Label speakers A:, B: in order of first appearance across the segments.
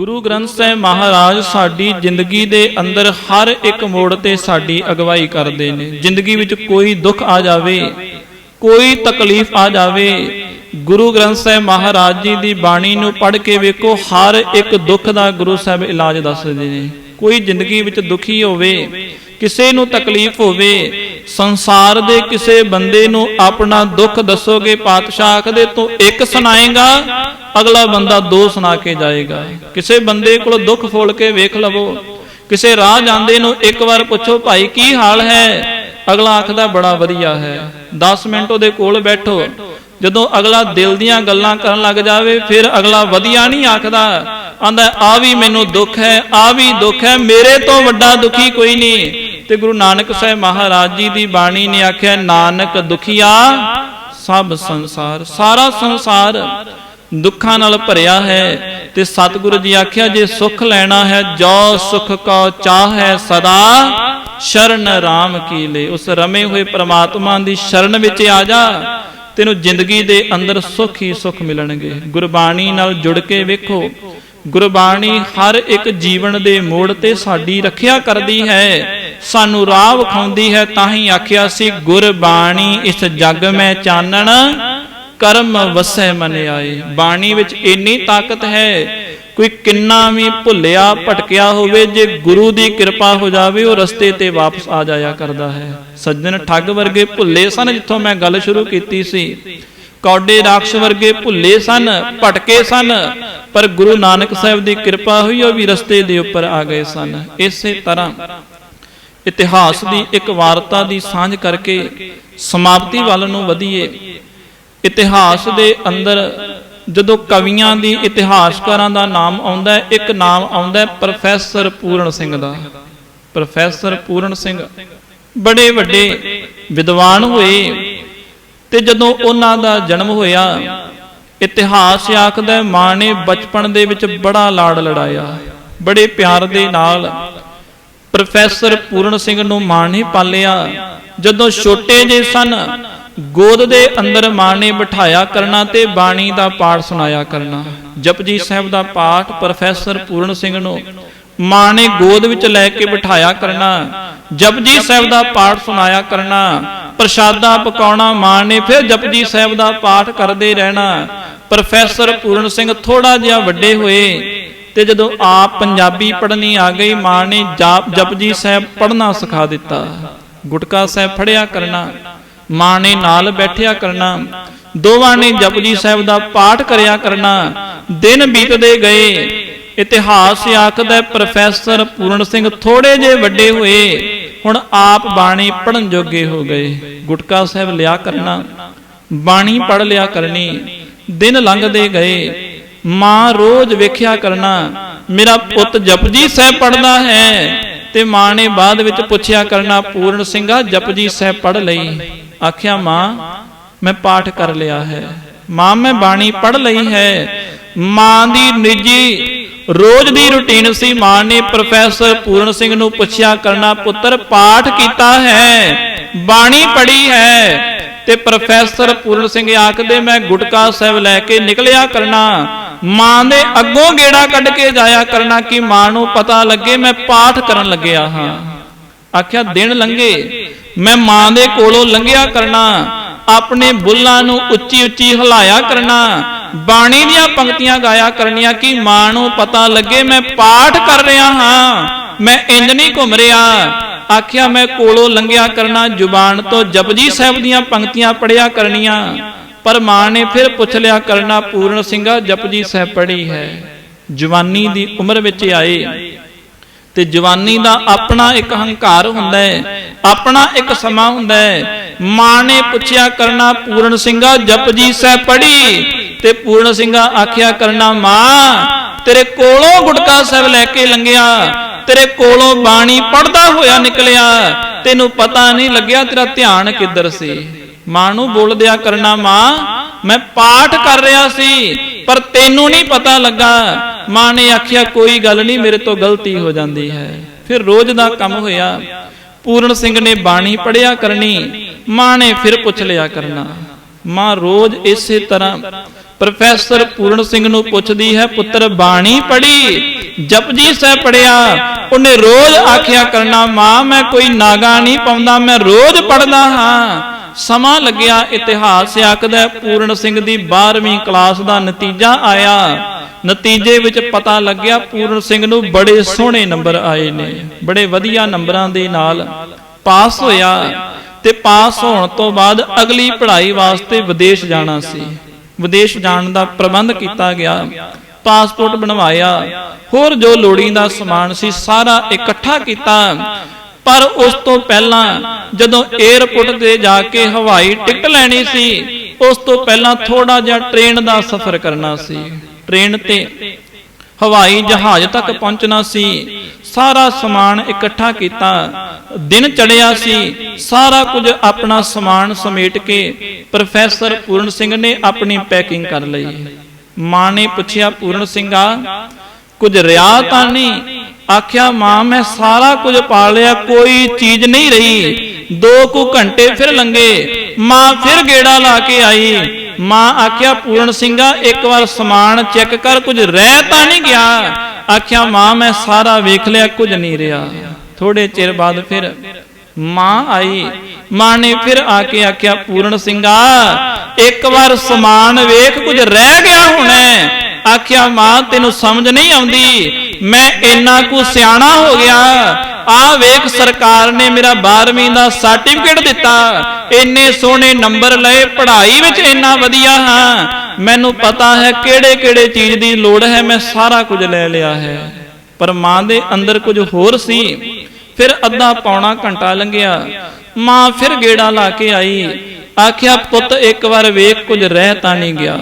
A: ਗੁਰੂ ਗ੍ਰੰਥ ਸਾਹਿਬ ਮਹਾਰਾਜ ਸਾਡੀ ਜ਼ਿੰਦਗੀ ਦੇ ਅੰਦਰ ਹਰ ਇੱਕ ਮੋੜ ਤੇ ਸਾਡੀ ਅਗਵਾਈ ਕਰਦੇ ਨੇ। ਜ਼ਿੰਦਗੀ ਵਿੱਚ ਕੋਈ ਦੁੱਖ ਆ ਜਾਵੇ, ਕੋਈ ਤਕਲੀਫ ਆ ਜਾਵੇ, ਗੁਰੂ ਗ੍ਰੰਥ ਸਾਹਿਬ ਮਹਾਰਾਜ ਜੀ ਦੀ ਬਾਣੀ ਨੂੰ ਪੜ੍ਹ ਕੇ ਵੇਖੋ, ਹਰ ਇੱਕ ਦੁੱਖ ਦਾ ਗੁਰੂ ਸਾਹਿਬ ਇਲਾਜ ਦੱਸਦੇ ਨੇ। ਕੋਈ ਜ਼ਿੰਦਗੀ ਵਿੱਚ ਦੁਖੀ ਹੋਵੇ ਕਿਸੇ ਨੂੰ ਤਕਲੀਫ ਹੋਵੇ, ਸੰਸਾਰ ਦੇ ਕਿਸੇ ਬੰਦੇ ਨੂੰ ਆਪਣਾ ਦੁੱਖ ਦੱਸੋਗੇ ਪਾਤਸ਼ਾਹ ਆਖਦੇ ਤੂੰ ਇੱਕ ਸੁਣਾਏਗਾ, ਅਗਲਾ ਬੰਦਾ ਦੋ ਸੁਣਾ ਕੇ ਜਾਏਗਾ। ਕਿਸੇ ਬੰਦੇ ਕੋਲ ਦੁੱਖ ਫੋਲ ਕੇ ਵੇਖ ਲਵੋ, ਕਿਸੇ ਰਾਹ ਜਾਂਦੇ ਨੂੰ ਇੱਕ ਵਾਰ ਪੁੱਛੋ, ਭਾਈ, ਕੀ ਹਾਲ ਹੈ? ਅਗਲਾ ਆਖਦਾ, ਬੜਾ ਵਧੀਆ ਹੈ। 10 ਮਿੰਟ ਉਹਦੇ ਕੋਲ ਬੈਠੋ। ਜਦੋਂ ਅਗਲਾ ਦਿਲ ਦੀਆਂ ਗੱਲਾਂ ਕਰਨ ਲੱਗ ਜਾਵੇ, ਫਿਰ ਅਗਲਾ ਵਧੀਆ ਨਹੀਂ ਆਖਦਾ। ਆਂਦਾ, ਆ ਵੀ ਮੈਨੂੰ ਦੁੱਖ ਹੈ, ਆ ਵੀ ਦੁੱਖ ਹੈ, ਮੇਰੇ ਤੋਂ ਵੱਡਾ ਦੁਖੀ ਕੋਈ ਨਹੀਂ। ਤੇ ਗੁਰੂ ਨਾਨਕ ਸਾਹਿਬ ਮਹਾਰਾਜ ਜੀ ਦੀ ਬਾਣੀ ਨੇ ਆਖਿਆ, ਨਾਨਕ ਦੁਖੀਆ, ਸਭ ਸੰਸਾਰ, ਸਾਰਾ ਸੰਸਾਰ ਦੁੱਖਾਂ ਨਾਲ ਭਰਿਆ ਹੈ। ਤੇ ਸਤਿਗੁਰੂ ਜੀ ਆਖਿਆ, ਜੇ ਸੁਖ ਲੈਣਾ ਹੈ, ਜੋ ਸੁਖ ਕੋ ਚਾਹੈ ਸਦਾ, ਸ਼ਰਨ ਰਾਮ ਕੀ ਲੈ। ਉਸ ਰਮੇ ਹੋਏ ਪ੍ਰਮਾਤਮਾ ਦੀ ਸ਼ਰਨ ਵਿੱਚ ਆ ਜਾ, ਤੈਨੂੰ ਜ਼ਿੰਦਗੀ ਦੇ ਅੰਦਰ ਸੁਖ ਹੀ ਸੁਖ ਮਿਲਣਗੇ। ਗੁਰਬਾਣੀ ਨਾਲ ਜੁੜ ਕੇ ਵੇਖੋ, ਗੁਰਬਾਣੀ ਹਰ ਇੱਕ ਜੀਵਨ ਦੇ ਮੋੜ ਤੇ ਸਾਡੀ ਰੱਖਿਆ ਕਰਦੀ ਹੈ। ਸਾਨੂੰ ਰਾਹ ਵਿਖਾਉਂਦੀ ਹੈ, ਤਾਂ ਹੀ ਆਖਿਆ ਸੀ, ਗੁਰਬਾਣੀ ਇਸ ਜੱਗ ਮੈਂ ਚਾਨਣ, ਕਰਮ ਵਸੈ ਮਨ ਆਏ। ਬਾਣੀ ਵਿੱਚ ਇੰਨੀ ਤਾਕਤ ਹੈ, ਕੋਈ ਕਿੰਨਾ ਵੀ ਭੁੱਲਿਆ, ਭਟਕਿਆ ਹੋਵੇ, ਜੇ ਗੁਰੂ ਦੀ ਕਿਰਪਾ ਹੋ ਜਾਵੇ, ਉਹ ਰਸਤੇ ਤੇ ਵਾਪਸ ਆ ਜਾਇਆ ਕਰਦਾ ਹੈ। ਸੱਜਣ ਠੱਗ ਵਰਗੇ ਭੁੱਲੇ ਸਨ, ਜਿੱਥੋਂ ਮੈਂ ਗੱਲ ਸ਼ੁਰੂ ਕੀਤੀ ਸੀ। ਕੌਡੇ ਰਾਖਸ਼ ਵਰਗੇ ਭੁੱਲੇ ਸਨ, ਭਟਕੇ ਸਨ, ਪਰ ਗੁਰੂ ਨਾਨਕ ਸਾਹਿਬ ਦੀ ਕਿਰਪਾ ਹੋਈ, ਉਹ ਵੀ ਰਸਤੇ ਦੇ ਉੱਪਰ ਆ ਗਏ ਸਨ। ਇਸੇ ਤਰ੍ਹਾਂ ਇਤਿਹਾਸ ਦੀ ਇੱਕ ਵਾਰਤਾ ਦੀ ਸਾਂਝ ਕਰਕੇ ਸਮਾਪਤੀ ਵੱਲ ਨੂੰ ਵਧੀਏ। ਇਤਿਹਾਸ ਦੇ ਅੰਦਰ ਜਦੋਂ ਕਵੀਆਂ ਦੀ ਇਤਿਹਾਸਕਾਰਾਂ ਦਾ ਨਾਮ ਆਉਂਦਾ ਹੈ, ਇੱਕ ਨਾਮ ਆਉਂਦਾ ਹੈ ਪ੍ਰੋਫੈਸਰ ਪੂਰਨ ਸਿੰਘ ਦਾ। ਪ੍ਰੋਫੈਸਰ ਪੂਰਨ ਸਿੰਘ ਬੜੇ ਵੱਡੇ ਵਿਦਵਾਨ ਹੋਏ ਤੇ ਜਦੋਂ ਉਹਨਾਂ ਦਾ ਜਨਮ ਹੋਇਆ, ਇਤਿਹਾਸ ਆਖਦਾ ਮਾਂ ਨੇ ਬਚਪਨ ਦੇ ਵਿੱਚ ਬੜਾ ਲਾੜ ਲੜਾਇਆ। ਬੜੇ ਪਿਆਰ ਦੇ ਨਾਲ ਪ੍ਰੋਫੈਸਰ ਪੂਰਨ ਸਿੰਘ ਨੂੰ ਮਾਂ ਨੇ ਪਾਲਿਆ। ਜਦੋਂ ਛੋਟੇ ਜਿਹੇ ਸਨ, ਗੋਦ ਦੇ ਅੰਦਰ ਮਾਂ ਨੇ ਬਿਠਾਇਆ ਕਰਨਾ ਤੇ ਬਾਣੀ ਦਾ ਪਾਠ ਸੁਣਾਇਆ ਕਰਨਾ। ਜਪਜੀ ਸਾਹਿਬ ਦਾ ਪਾਠ ਪ੍ਰੋਫੈਸਰ ਪੂਰਨ ਸਿੰਘ ਨੂੰ ਮਾਂ ਨੇ ਗੋਦ ਵਿੱਚ ਲੈ ਕੇ ਬਿਠਾਇਆ ਕਰਨਾ। ਜਪਜੀ ਸਾਹਿਬ ਦਾ ਪਾਠ ਸੁਣਾਇਆ ਕਰਨਾ। ਪ੍ਰਸ਼ਾਦਾ ਪਕਾਉਣਾ ਮਾਂ ਨੇ ਫਿਰ ਜਪਜੀ ਸਾਹਿਬ ਦਾ ਪਾਠ ਕਰਦੇ ਰਹਿਣਾ। ਪ੍ਰੋਫੈਸਰ ਪੂਰਨ ਸਿੰਘ ਥੋੜਾ ਜਿਹਾ ਵੱਡੇ ਹੋਏ। ਤੇ ਜਦੋਂ ਆਪ ਪੰਜਾਬੀ ਪੜ੍ਹਨੀ ਆ ਗਈ, ਮਾਂ ਨੇ ਜਾਪ ਜਪਜੀ ਸਾਹਿਬ ਪੜ੍ਹਨਾ ਸਿਖਾ ਦਿੱਤਾ। ਗੁਟਕਾ ਸਾਹਿਬ ਫੜਿਆ ਕਰਨਾ, ਮਾਂ ਨੇ ਨਾਲ ਬੈਠਿਆ ਕਰਨਾ, ਦੋਵਾਂ ਨੇ ਜਪਜੀ ਸਾਹਿਬ ਦਾ ਪਾਠ ਕਰਿਆ ਕਰਨਾ। ਦਿਨ ਬੀਤਦੇ ਗਏ, ਇਤਿਹਾਸ ਆਖਦਾ ਪ੍ਰੋਫੈਸਰ ਪੂਰਨ ਸਿੰਘ ਥੋੜੇ ਜੇ ਵੱਡੇ ਹੋਏ, ਹੁਣ ਆਪ ਬਾਣੀ ਪੜਨ ਜੋਗੇ ਹੋ ਗਏ। ਗੁਟਕਾ ਸਾਹਿਬ ਲਿਆ ਕਰਨਾ, ਬਾਣੀ ਪੜ ਲਿਆ ਕਰਨੀ, ਦਿਨ ਲੰਘਦੇ ਗਏ। ਮਾਂ ਰੋਜ਼ ਵੇਖਿਆ ਕਰਨਾ, ਮੇਰਾ ਪੁੱਤ ਜਪਜੀ ਸਾਹਿਬ ਪੜਦਾ ਹੈ ਤੇ ਮਾਂ ਨੇ ਬਾਅਦ ਵਿੱਚ ਪੁੱਛਿਆ ਕਰਨਾ, ਪੂਰਨ ਸਿੰਘਾ, ਜਪਜੀ ਸਾਹਿਬ ਪੜ ਲਈ। ਆਖਿਆ, ਮਾਂ, ਮੈਂ ਪਾਠ ਕਰ ਲਿਆ ਹੈ। ਮਾਂ, ਮੈਂ ਬਾਣੀ ਪੜ ਲਈ ਹੈ। ਮਾਂ ਦੀ ਨਿੱਜੀ, ਰੋਜ਼ ਦੀ ਰੁਟੀਨ ਸੀ। ਮਾਂ ਨੇ ਪ੍ਰੋਫੈਸਰ ਪੂਰਨ ਸਿੰਘ ਨੂੰ ਪੁੱਛਿਆ ਕਰਨਾ, ਪੁੱਤਰ, ਪਾਠ ਕੀਤਾ ਹੈ, ਬਾਣੀ ਪੜੀ ਹੈ? ਤੇ ਪ੍ਰੋਫੈਸਰ ਪੂਰਨ ਸਿੰਘ ਆਖਦੇ, ਮੈਂ ਗੁਟਕਾ ਸਾਹਿਬ ਲੈ ਕੇ ਨਿਕਲਿਆ ਕਰਨਾ। ਮਾਂ ਦੇ ਅੱਗੋਂ ਗੇੜਾ ਕੱਢ ਕੇ ਜਾਇਆ ਕਰਨਾ ਕਿ ਮਾਂ ਨੂੰ ਪਤਾ ਲੱਗੇ ਮੈਂ ਪਾਠ ਕਰਨ ਲੱਗਿਆ ਹਾਂ। ਆਖਿਆ, ਦਿਨ ਲੰਘੇ, ਮੈਂ ਮਾਂ ਦੇ ਕੋਲੋਂ ਲੰਘਿਆ ਕਰਨਾ, ਆਪਣੇ ਬੁੱਲਾਂ ਨੂੰ ਉੱਚੀ ਉੱਚੀ ਹਿਲਾਇਆ ਕਰਨਾ, ਬਾਣੀ ਦੀਆਂ ਪੰਕਤੀਆਂ ਗਾਇਆ ਕਰਨੀਆਂ ਕਿ ਮਾਂ ਨੂੰ ਪਤਾ ਲੱਗੇ ਮੈਂ ਪਾਠ ਕਰ ਰਿਹਾ ਹਾਂ, ਮੈਂ ਇੰਜ ਨਹੀਂ ਘੁੰਮ ਰਿਹਾ। ਆਖਿਆ, ਮੈਂ ਕੋਲੋਂ ਲੰਘਿਆ ਕਰਨਾ, ਜ਼ੁਬਾਨ ਤੋਂ ਜਪਜੀ ਸਾਹਿਬ ਦੀਆਂ ਪੰਕਤੀਆਂ ਪੜਿਆ ਕਰਨੀਆਂ ਪਰ ਮਾਂ ਨੇ ਫਿਰ ਪੁੱਛ ਲਿਆ, ਕਰਨਾ ਪੂਰਨ ਸਿੰਘਾ ਜਪਜੀ ਸਹਿ ਪੜੀ ਹੈ। ਜਵਾਨੀ ਦੀ ਉਮਰ ਵਿੱਚ ਆਏ ਤੇ ਜਵਾਨੀ ਦਾ ਆਪਣਾ ਇੱਕ ਹੰਕਾਰ ਹੁੰਦਾ ਹੈ, ਆਪਣਾ ਇੱਕ ਸਮਾਂ ਹੁੰਦਾ ਹੈ। ਮਾਂ ਨੇ ਪੁੱਛਿਆ, ਕਰਨਾ ਪੂਰਨ ਸਿੰਘਾ ਜਪਜੀ ਸਹਿ ਪੜੀ? ਤੇ ਪੂਰਨ ਸਿੰਘਾ ਆਖਿਆ, ਕਰਨਾ ਮਾਂ, ਤੇਰੇ ਕੋਲੋਂ ਗੁਟਕਾ ਸਾਹਿਬ ਲੈ ਕੇ ਲੰਘਿਆ, ਤੇਰੇ ਕੋਲੋਂ ਬਾਣੀ ਪੜਦਾ ਹੋਇਆ ਨਿਕਲਿਆ, ਤੈਨੂੰ ਪਤਾ ਨਹੀਂ ਲੱਗਿਆ ਤੇਰਾ ਧਿਆਨ ਕਿੱਧਰ ਸੀ? ਮਾਂ ਨੂੰ ਬੋਲ ਦਿਆ ਕਰਨਾ ਮਾਂ, ਮੈਂ ਪਾਠ ਕਰ ਰਿਹਾ ਸੀ, ਪਰ ਤੈਨੂੰ ਨਹੀਂ ਪਤਾ ਲੱਗਾ। ਮਾਂ ਨੇ ਆਖਿਆ, ਕੋਈ ਗੱਲ ਨਹੀਂ, ਮੇਰੇ ਤੋਂ ਗਲਤੀ ਹੋ ਜਾਂਦੀ ਹੈ। ਫਿਰ ਰੋਜ਼ ਦਾ ਕੰਮ ਹੋਇਆ। ਪੂਰਨ ਸਿੰਘ ਨੇ ਬਾਣੀ ਪੜਿਆ ਕਰਨੀ। ਮਾਂ ਨੇ ਫਿਰ ਪੁੱਛ ਲਿਆ ਕਰਨਾ। ਮਾਂ ਰੋਜ਼ ਇਸੇ ਤਰ੍ਹਾਂ ਪ੍ਰੋਫੈਸਰ ਪੂਰਨ ਸਿੰਘ ਨੂੰ ਪੁੱਛਦੀ ਹੈ, ਪੁੱਤਰ, ਬਾਣੀ ਪੜ੍ਹੀ? ਜਪਜੀ ਸਾਹਿਬ ਪੜਿਆ ਉਹਨੇ ਰੋਜ਼ ਆਖਿਆ ਕਰਨਾ, ਮਾਂ, ਮੈਂ ਕੋਈ ਨਾਗਾ ਨਹੀਂ ਪਾਉਂਦਾ, ਮੈਂ ਰੋਜ਼ ਪੜਦਾ ਹਾਂ। ਸਮਾਂ ਲੱਗਿਆ ਇਤਿਹਾਸ ਆਖਦਾ, ਪੂਰਨ ਸਿੰਘ ਦੀ 12ਵੀਂ ਕਲਾਸ ਦਾ ਨਤੀਜਾ ਆਇਆ। ਨਤੀਜੇ ਵਿੱਚ ਪਤਾ ਲੱਗਿਆ, ਪੂਰਨ ਸਿੰਘ ਨੂੰ ਬੜੇ ਸੋਹਣੇ ਨੰਬਰ ਆਏ ਨੇ, ਬੜੇ ਵਧੀਆ ਨੰਬਰਾਂ ਦੇ ਨਾਲ ਪਾਸ ਹੋਇਆ ਤੇ ਪਾਸ ਹੋਣ ਤੋਂ ਬਾਅਦ ਅਗਲੀ ਪੜ੍ਹਾਈ ਵਾਸਤੇ ਵਿਦੇਸ਼ ਜਾਣਾ ਸੀ। ਵਿਦੇਸ਼ ਜਾਣ ਦਾ ਪ੍ਰਬੰਧ ਕੀਤਾ ਗਿਆ, ਪਾਸਪੋਰਟ ਬਣਵਾਇਆ। ਹੋਰ ਜੋ ਲੋੜੀਂਦਾ ਸਮਾਨ ਸੀ, ਸਾਰਾ ਇਕੱਠਾ ਕੀਤਾ। ਪਰ ਉਸ ਤੋਂ ਪਹਿਲਾਂ ਜਦੋਂ 에ਅਰਪੋਰਟ ਤੇ ਜਾ ਕੇ ਹਵਾਈ ਟਿਕਟ ਲੈਣੀ ਸੀ, ਉਸ ਤੋਂ ਪਹਿਲਾਂ ਥੋੜਾ ਜਿਹਾ ਟ੍ਰੇਨ ਦਾ ਸਫ਼ਰ ਕਰਨਾ ਸੀ। ਟ੍ਰੇਨ ਤੇ ਹਵਾਈ ਜਹਾਜ਼ ਤੱਕ ਪਹੁੰਚਣਾ ਸੀ। ਸਾਰਾ ਸਮਾਨ ਇਕੱਠਾ ਕੀਤਾ। ਦਿਨ ਚੜਿਆ ਸੀ। ਸਾਰਾ ਕੁਝ ਆਪਣਾ ਸਮਾਨ ਸਮੇਟ ਕੇ ਪ੍ਰੋਫੈਸਰ ਪੂਰਨ ਸਿੰਘ ਨੇ ਆਪਣੀ ਪੈਕਿੰਗ ਕਰ ਲਈ। ਮਾਂ ਨੇ ਪੁੱਛਿਆ, ਪੂਰਨ ਸਿੰਘਾ, ਕੁਝ ਰਿਆ ਤਾਂ ਨਹੀਂ? ਆਖਿਆ, ਮਾਂ, ਮੈਂ ਸਾਰਾ ਕੁਝ ਪਾ ਲਿਆ, ਕੋਈ ਚੀਜ਼ ਨਹੀਂ ਰਹੀ। ਦੋ ਕੁ ਘੰਟੇ ਫਿਰ ਲੰਗੇ ਮਾਂ ਫਿਰ ਗੇੜਾ ਲਾ ਕੇ ਆਈ। ਮਾਂ ਆਖਿਆ, ਪੂਰਨ ਸਿੰਘਾ, ਇੱਕ ਵਾਰ ਸਮਾਨ ਚੈੱਕ ਕਰ, ਕੁਝ ਰਹਿ ਤਾਂ ਨਹੀਂ ਗਿਆ। ਆਖਿਆ, ਮਾਂ, ਮੈਂ ਸਾਰਾ ਵੇਖ ਲਿਆ, ਕੁਝ ਨਹੀਂ ਰਿਹਾ। ਥੋੜੇ ਚਿਰ ਬਾਅਦ ਫਿਰ ਮਾਂ ਆਈ। ਮਾਂ ਨੇ ਫਿਰ ਆ ਕੇ ਆਖਿਆ, ਪੂਰਨ ਸਿੰਘਾ, ਇੱਕ ਵਾਰ ਸਮਾਨ ਵੇਖ, ਕੁਝ ਰਹਿ ਗਿਆ ਹੋਣਾ ਆਖਿਆ, ਮਾਂ, ਤੈਨੂੰ ਸਮਝ ਨਹੀਂ ਆਉਂਦੀ। ਮੈਂ ਇੰਨਾ ਕੁ ਸਿਆਣਾ ਹੋ ਗਿਆ। ਆ ਵੇਖ, ਸਰਕਾਰ ਨੇ ਮੇਰਾ 12ਵੀਂ ਦਾ ਸਰਟੀਫਿਕੇਟ ਦਿੱਤਾ। ਇੰਨੇ ਸੋਹਣੇ ਨੰਬਰ ਲਏ, ਪੜ੍ਹਾਈ ਵਿੱਚ ਇੰਨਾ ਵਧੀਆ ਹਾਂ। ਮੈਨੂੰ ਪਤਾ ਹੈ ਕਿਹੜੇ ਕਿਹੜੇ ਚੀਜ਼ ਦੀ ਲੋੜ ਹੈ, ਮੈਂ ਸਾਰਾ ਕੁਝ ਲੈ ਲਿਆ ਹੈ। ਪਰ ਮਾਂ ਦੇ ਅੰਦਰ ਕੁਝ ਹੋਰ ਸੀ। ਫਿਰ ਅੱਧਾ ਪੌਣਾ ਘੰਟਾ ਲੰਘਿਆ। ਮਾਂ ਫਿਰ ਗੇੜਾ ਲਾ ਕੇ ਆਈ। ਆਖਿਆ, ਪੁੱਤ, ਇੱਕ ਵਾਰ ਵੇਖ, ਕੁਝ ਰਹਿ ਤਾਂ ਨਹੀਂ ਗਿਆ।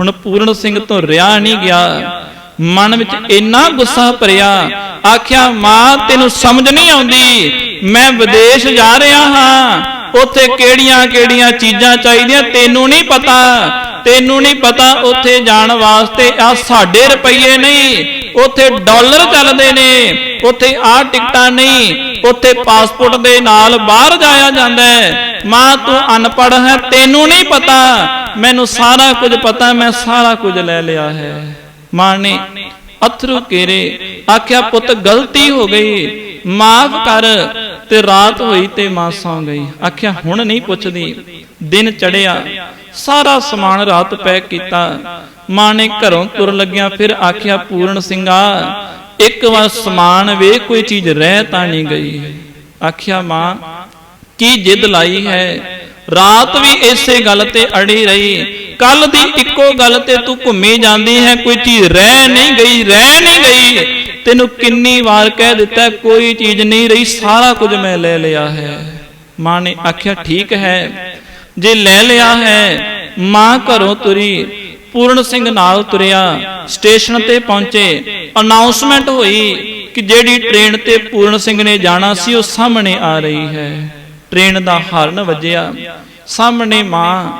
A: ਹੁਣ ਪੂਰਨ ਸਿੰਘ ਤੋਂ ਰਿਆ ਨਹੀਂ ਗਿਆ। ਮਨ ਵਿੱਚ ਇੰਨਾ ਗੁੱਸਾ ਭਰਿਆ। ਆਖਿਆ, ਮਾਂ, ਤੈਨੂੰ ਸਮਝ ਨਹੀਂ ਆਉਂਦੀ। ਮੈਂ ਵਿਦੇਸ਼ ਜਾ ਰਿਹਾ ਹਾਂ। ਉੱਥੇ ਕਿਹੜੀਆਂ ਕਿਹੜੀਆਂ ਚੀਜ਼ਾਂ ਚਾਹੀਦੀਆਂ ਤੈਨੂੰ ਨਹੀਂ ਪਤਾ। ਤੈਨੂੰ ਨਹੀਂ ਪਤਾ ਉੱਥੇ ਜਾਣ ਵਾਸਤੇ ਆ ਸਾਡੇ ਰੁਪਈਏ ਨਹੀਂ। ਉੱਥੇ ਡਾਲਰ ਚੱਲਦੇ ਨੇ, ਉੱਥੇ ਆ ਟਿਕਟਾਂ ਨਹੀਂ, ਉੱਥੇ ਪਾਸਪੋਰਟ ਦੇ ਨਾਲ ਬਾਹਰ ਜਾਇਆ ਜਾਂਦਾ ਹੈ। ਮਾਂ, ਤੂੰ ਅਨਪੜ੍ਹ ਹੈ, ਤੈਨੂੰ ਨਹੀਂ ਪਤਾ। ਮੈਨੂੰ ਸਾਰਾ ਕੁਝ ਪਤਾ, ਮੈਂ ਸਾਰਾ ਕੁਝ ਲੈ ਲਿਆ ਹੈ। ਮਾਂ ਨੇ ਅਥਰੂ ਕੇਰੇ। ਆਖਿਆ, ਪੁੱਤ, ਗਲਤੀ ਹੋ ਗਈ। ਮਾਫ ਕਰ ਤੇ ਰਾਤ ਹੋਈ ਤੇ ਮਾਂ ਸੌਂ ਗਈ। ਆਖਿਆ, ਹੁਣ ਨਹੀਂ ਪੁੱਛਦੀ। ਦਿਨ ਚੜਿਆ ਸਾਰਾ ਸਮਾਨ ਰਾਤ ਪੈਕ ਕੀਤਾ। ਮਾਂ ਨੇ ਘਰੋਂ ਤੁਰ ਲੱਗਿਆ। ਫਿਰ ਆਖਿਆ, ਪੂਰਨ ਸਿੰਘਾ, ਇੱਕ ਵਾਰ ਸਮਾਨ ਵੇ, ਕੋਈ ਚੀਜ਼ ਰਹਿ ਤਾਂ ਨਹੀਂ ਗਈ। ਆਖਿਆ, ਮਾਂ, ਕੀ ਜਿੱਦ ਲਾਈ ਹੈ? ਰਾਤ ਵੀ ਇਸੇ ਗੱਲ ਤੇ ਅੜੀ ਰਹੀ। ਕੱਲ ਦੀ ਇੱਕੋ ਗੱਲ ਤੇ ਤੂੰ ਘੁੰਮੀ ਜਾਂਦੀ ਹੈ, ਕੋਈ ਚੀਜ਼ ਰਹਿ ਨਹੀਂ ਗਈ, ਰਹਿ ਨਹੀਂ ਗਈ। ਤੈਨੂੰ ਕਿੰਨੀ ਵਾਰ ਕਹਿ ਦਿੱਤਾ, ਕੋਈ ਚੀਜ਼ ਨਹੀਂ ਰਹੀ, ਸਾਰਾ ਕੁਝ ਮੈਂ ਲੈ ਲਿਆ ਹੈ। ਮਾਂ ਨੇ ਆਖਿਆ, ਠੀਕ ਹੈ, ਜੇ ਲੈ ਲਿਆ ਹੈ, ਮਾਂ ਘਰੋਂ ਤੁਰੀ, ਪੂਰਨ ਸਿੰਘ ਨਾਲ ਤੁਰਿਆ, ਸਟੇਸ਼ਨ ਤੇ ਪਹੁੰਚੇ ਅਨਾਉਂਸਮੈਂਟ ਹੋਈ ਕਿ ਜਿਹੜੀ ਟ੍ਰੇਨ ਤੇ ਪੂਰਨ ਸਿੰਘ ਨੇ ਜਾਣਾ ਸੀ, ਉਹ ਸਾਹਮਣੇ ਆ ਰਹੀ ਹੈ। ਟ੍ਰੇਨ ਦਾ ਹਾਰਨ ਵੱਜਿਆ। ਸਾਹਮਣੇ ਮਾਂ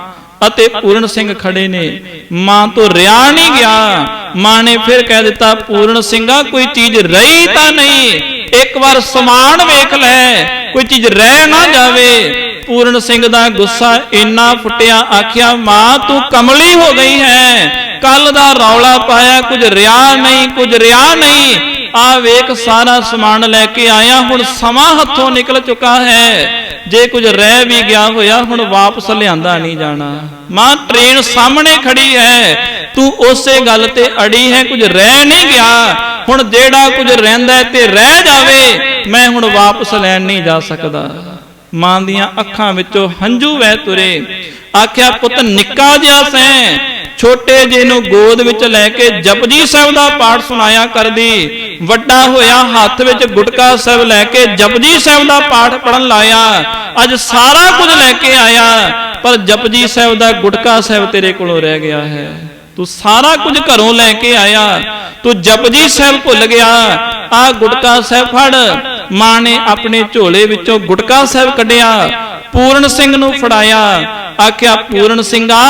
A: ਅਤੇ ਪੂਰਨ ਸਿੰਘ ਖੜੇ ਨੇ। ਮਾਂ ਤੋਂ ਰਿਆ ਨਹੀਂ ਗਿਆ। ਮਾਂ ਨੇ ਫਿਰ ਕਹਿ ਦਿੱਤਾ ਪੂਰਨ ਸਿੰਘਾ ਕੋਈ ਚੀਜ਼ ਰਹੀ ਤਾਂ ਨਹੀਂ। ਇੱਕ ਵਾਰ ਸਮਾਨ ਵੇਖ ਲੈ। ਕੋਈ ਚੀਜ਼ ਰਹਿ ਨਾ ਜਾਵੇ। ਪੂਰਨ ਸਿੰਘ ਦਾ ਗੁੱਸਾ ਇੰਨਾ ਫੁੱਟਿਆ ਆਖਿਆ ਮਾਂ ਤੂੰ ਕਮਲੀ ਹੋ ਗਈ ਹੈ। ਕੱਲ ਦਾ ਰੌਲਾ ਪਾਇਆ ਕੁਝ ਰਿਆ ਨਹੀਂ ਕੁਝ ਰਿਆ ਨਹੀਂ। ਆ ਵੇਖ ਸਾਰਾ ਸਮਾਨ ਲੈ ਕੇ ਆਇਆ। ਹੁਣ ਸਮਾਂ ਹੱਥੋਂ ਨਿਕਲ ਚੁੱਕਾ ਹੈ। ਜੇ ਕੁਝ ਰਹਿ ਵੀ ਗਿਆ ਹੋਇਆ, ਹੁਣ ਵਾਪਸ ਲਿਆਂਦਾ ਨਹੀਂ ਜਾਣਾ। ਮਾਂ, ਟ੍ਰੇਨ ਸਾਹਮਣੇ ਖੜੀ ਹੈ। ਤੂੰ ਉਸੇ ਗੱਲ ਤੇ ਅੜੀ ਹੈ, ਕੁਝ ਰਹਿ ਨਹੀਂ ਗਿਆ। ਹੁਣ ਜਿਹੜਾ ਕੁਝ ਰਹਿੰਦਾ ਤੇ ਰਹਿ ਜਾਵੇ, ਮੈਂ ਹੁਣ ਵਾਪਸ ਲੈਣ ਨਹੀਂ ਜਾ ਸਕਦਾ। ਮਾਂ ਦੀਆਂ ਅੱਖਾਂ ਵਿੱਚੋਂ ਹੰਝੂ ਵਹਿ ਤੁਰੇ। ਆਖਿਆ, ਪੁੱਤ, ਨਿੱਕਾ ਜਿਹਾ ਸੈਂ। ਛੋਟੇ ਜੇ ਨੂੰ ਗੋਦ ਵਿੱਚ ਲੈ ਕੇ ਜਪਜੀ ਸਾਹਿਬ ਦਾ ਪਾਠ ਸੁਣਾਇਆ ਕਰਦੀ। ਵੱਡਾ ਹੋਇਆ ਹੱਥ ਵਿੱਚ ਗੁਟਕਾ ਸਾਹਿਬ ਲੈ ਕੇ ਜਪਜੀ ਸਾਹਿਬ ਦਾ ਪਾਠ ਪੜਨ ਲਾਇਆ। ਅੱਜ ਸਾਰਾ ਕੁਝ ਲੈ ਕੇ ਆਇਆ, ਪਰ ਜਪਜੀ ਸਾਹਿਬ ਦਾ ਗੁਟਕਾ ਸਾਹਿਬ ਤੇਰੇ ਕੋਲੋਂ ਰਹਿ ਗਿਆ ਹੈ। ਤੂੰ ਸਾਰਾ ਕੁਝ ਘਰੋਂ ਲੈ ਕੇ ਆਇਆ, ਤੂੰ ਜਪਜੀ ਸਾਹਿਬ ਭੁੱਲ ਗਿਆ। ਆ ਗੁਟਕਾ ਸਾਹਿਬ ਫੜ ਮਾਂ ਨੇ ਆਪਣੇ ਝੋਲੇ ਵਿੱਚੋਂ ਗੁਟਕਾ ਸਾਹਿਬ ਕੱਢਿਆ, ਪੂਰਨ ਸਿੰਘ ਨੂੰ ਫੜਾਇਆ। ਆਖਿਆ, ਪੂਰਨ ਸਿੰਘਾ,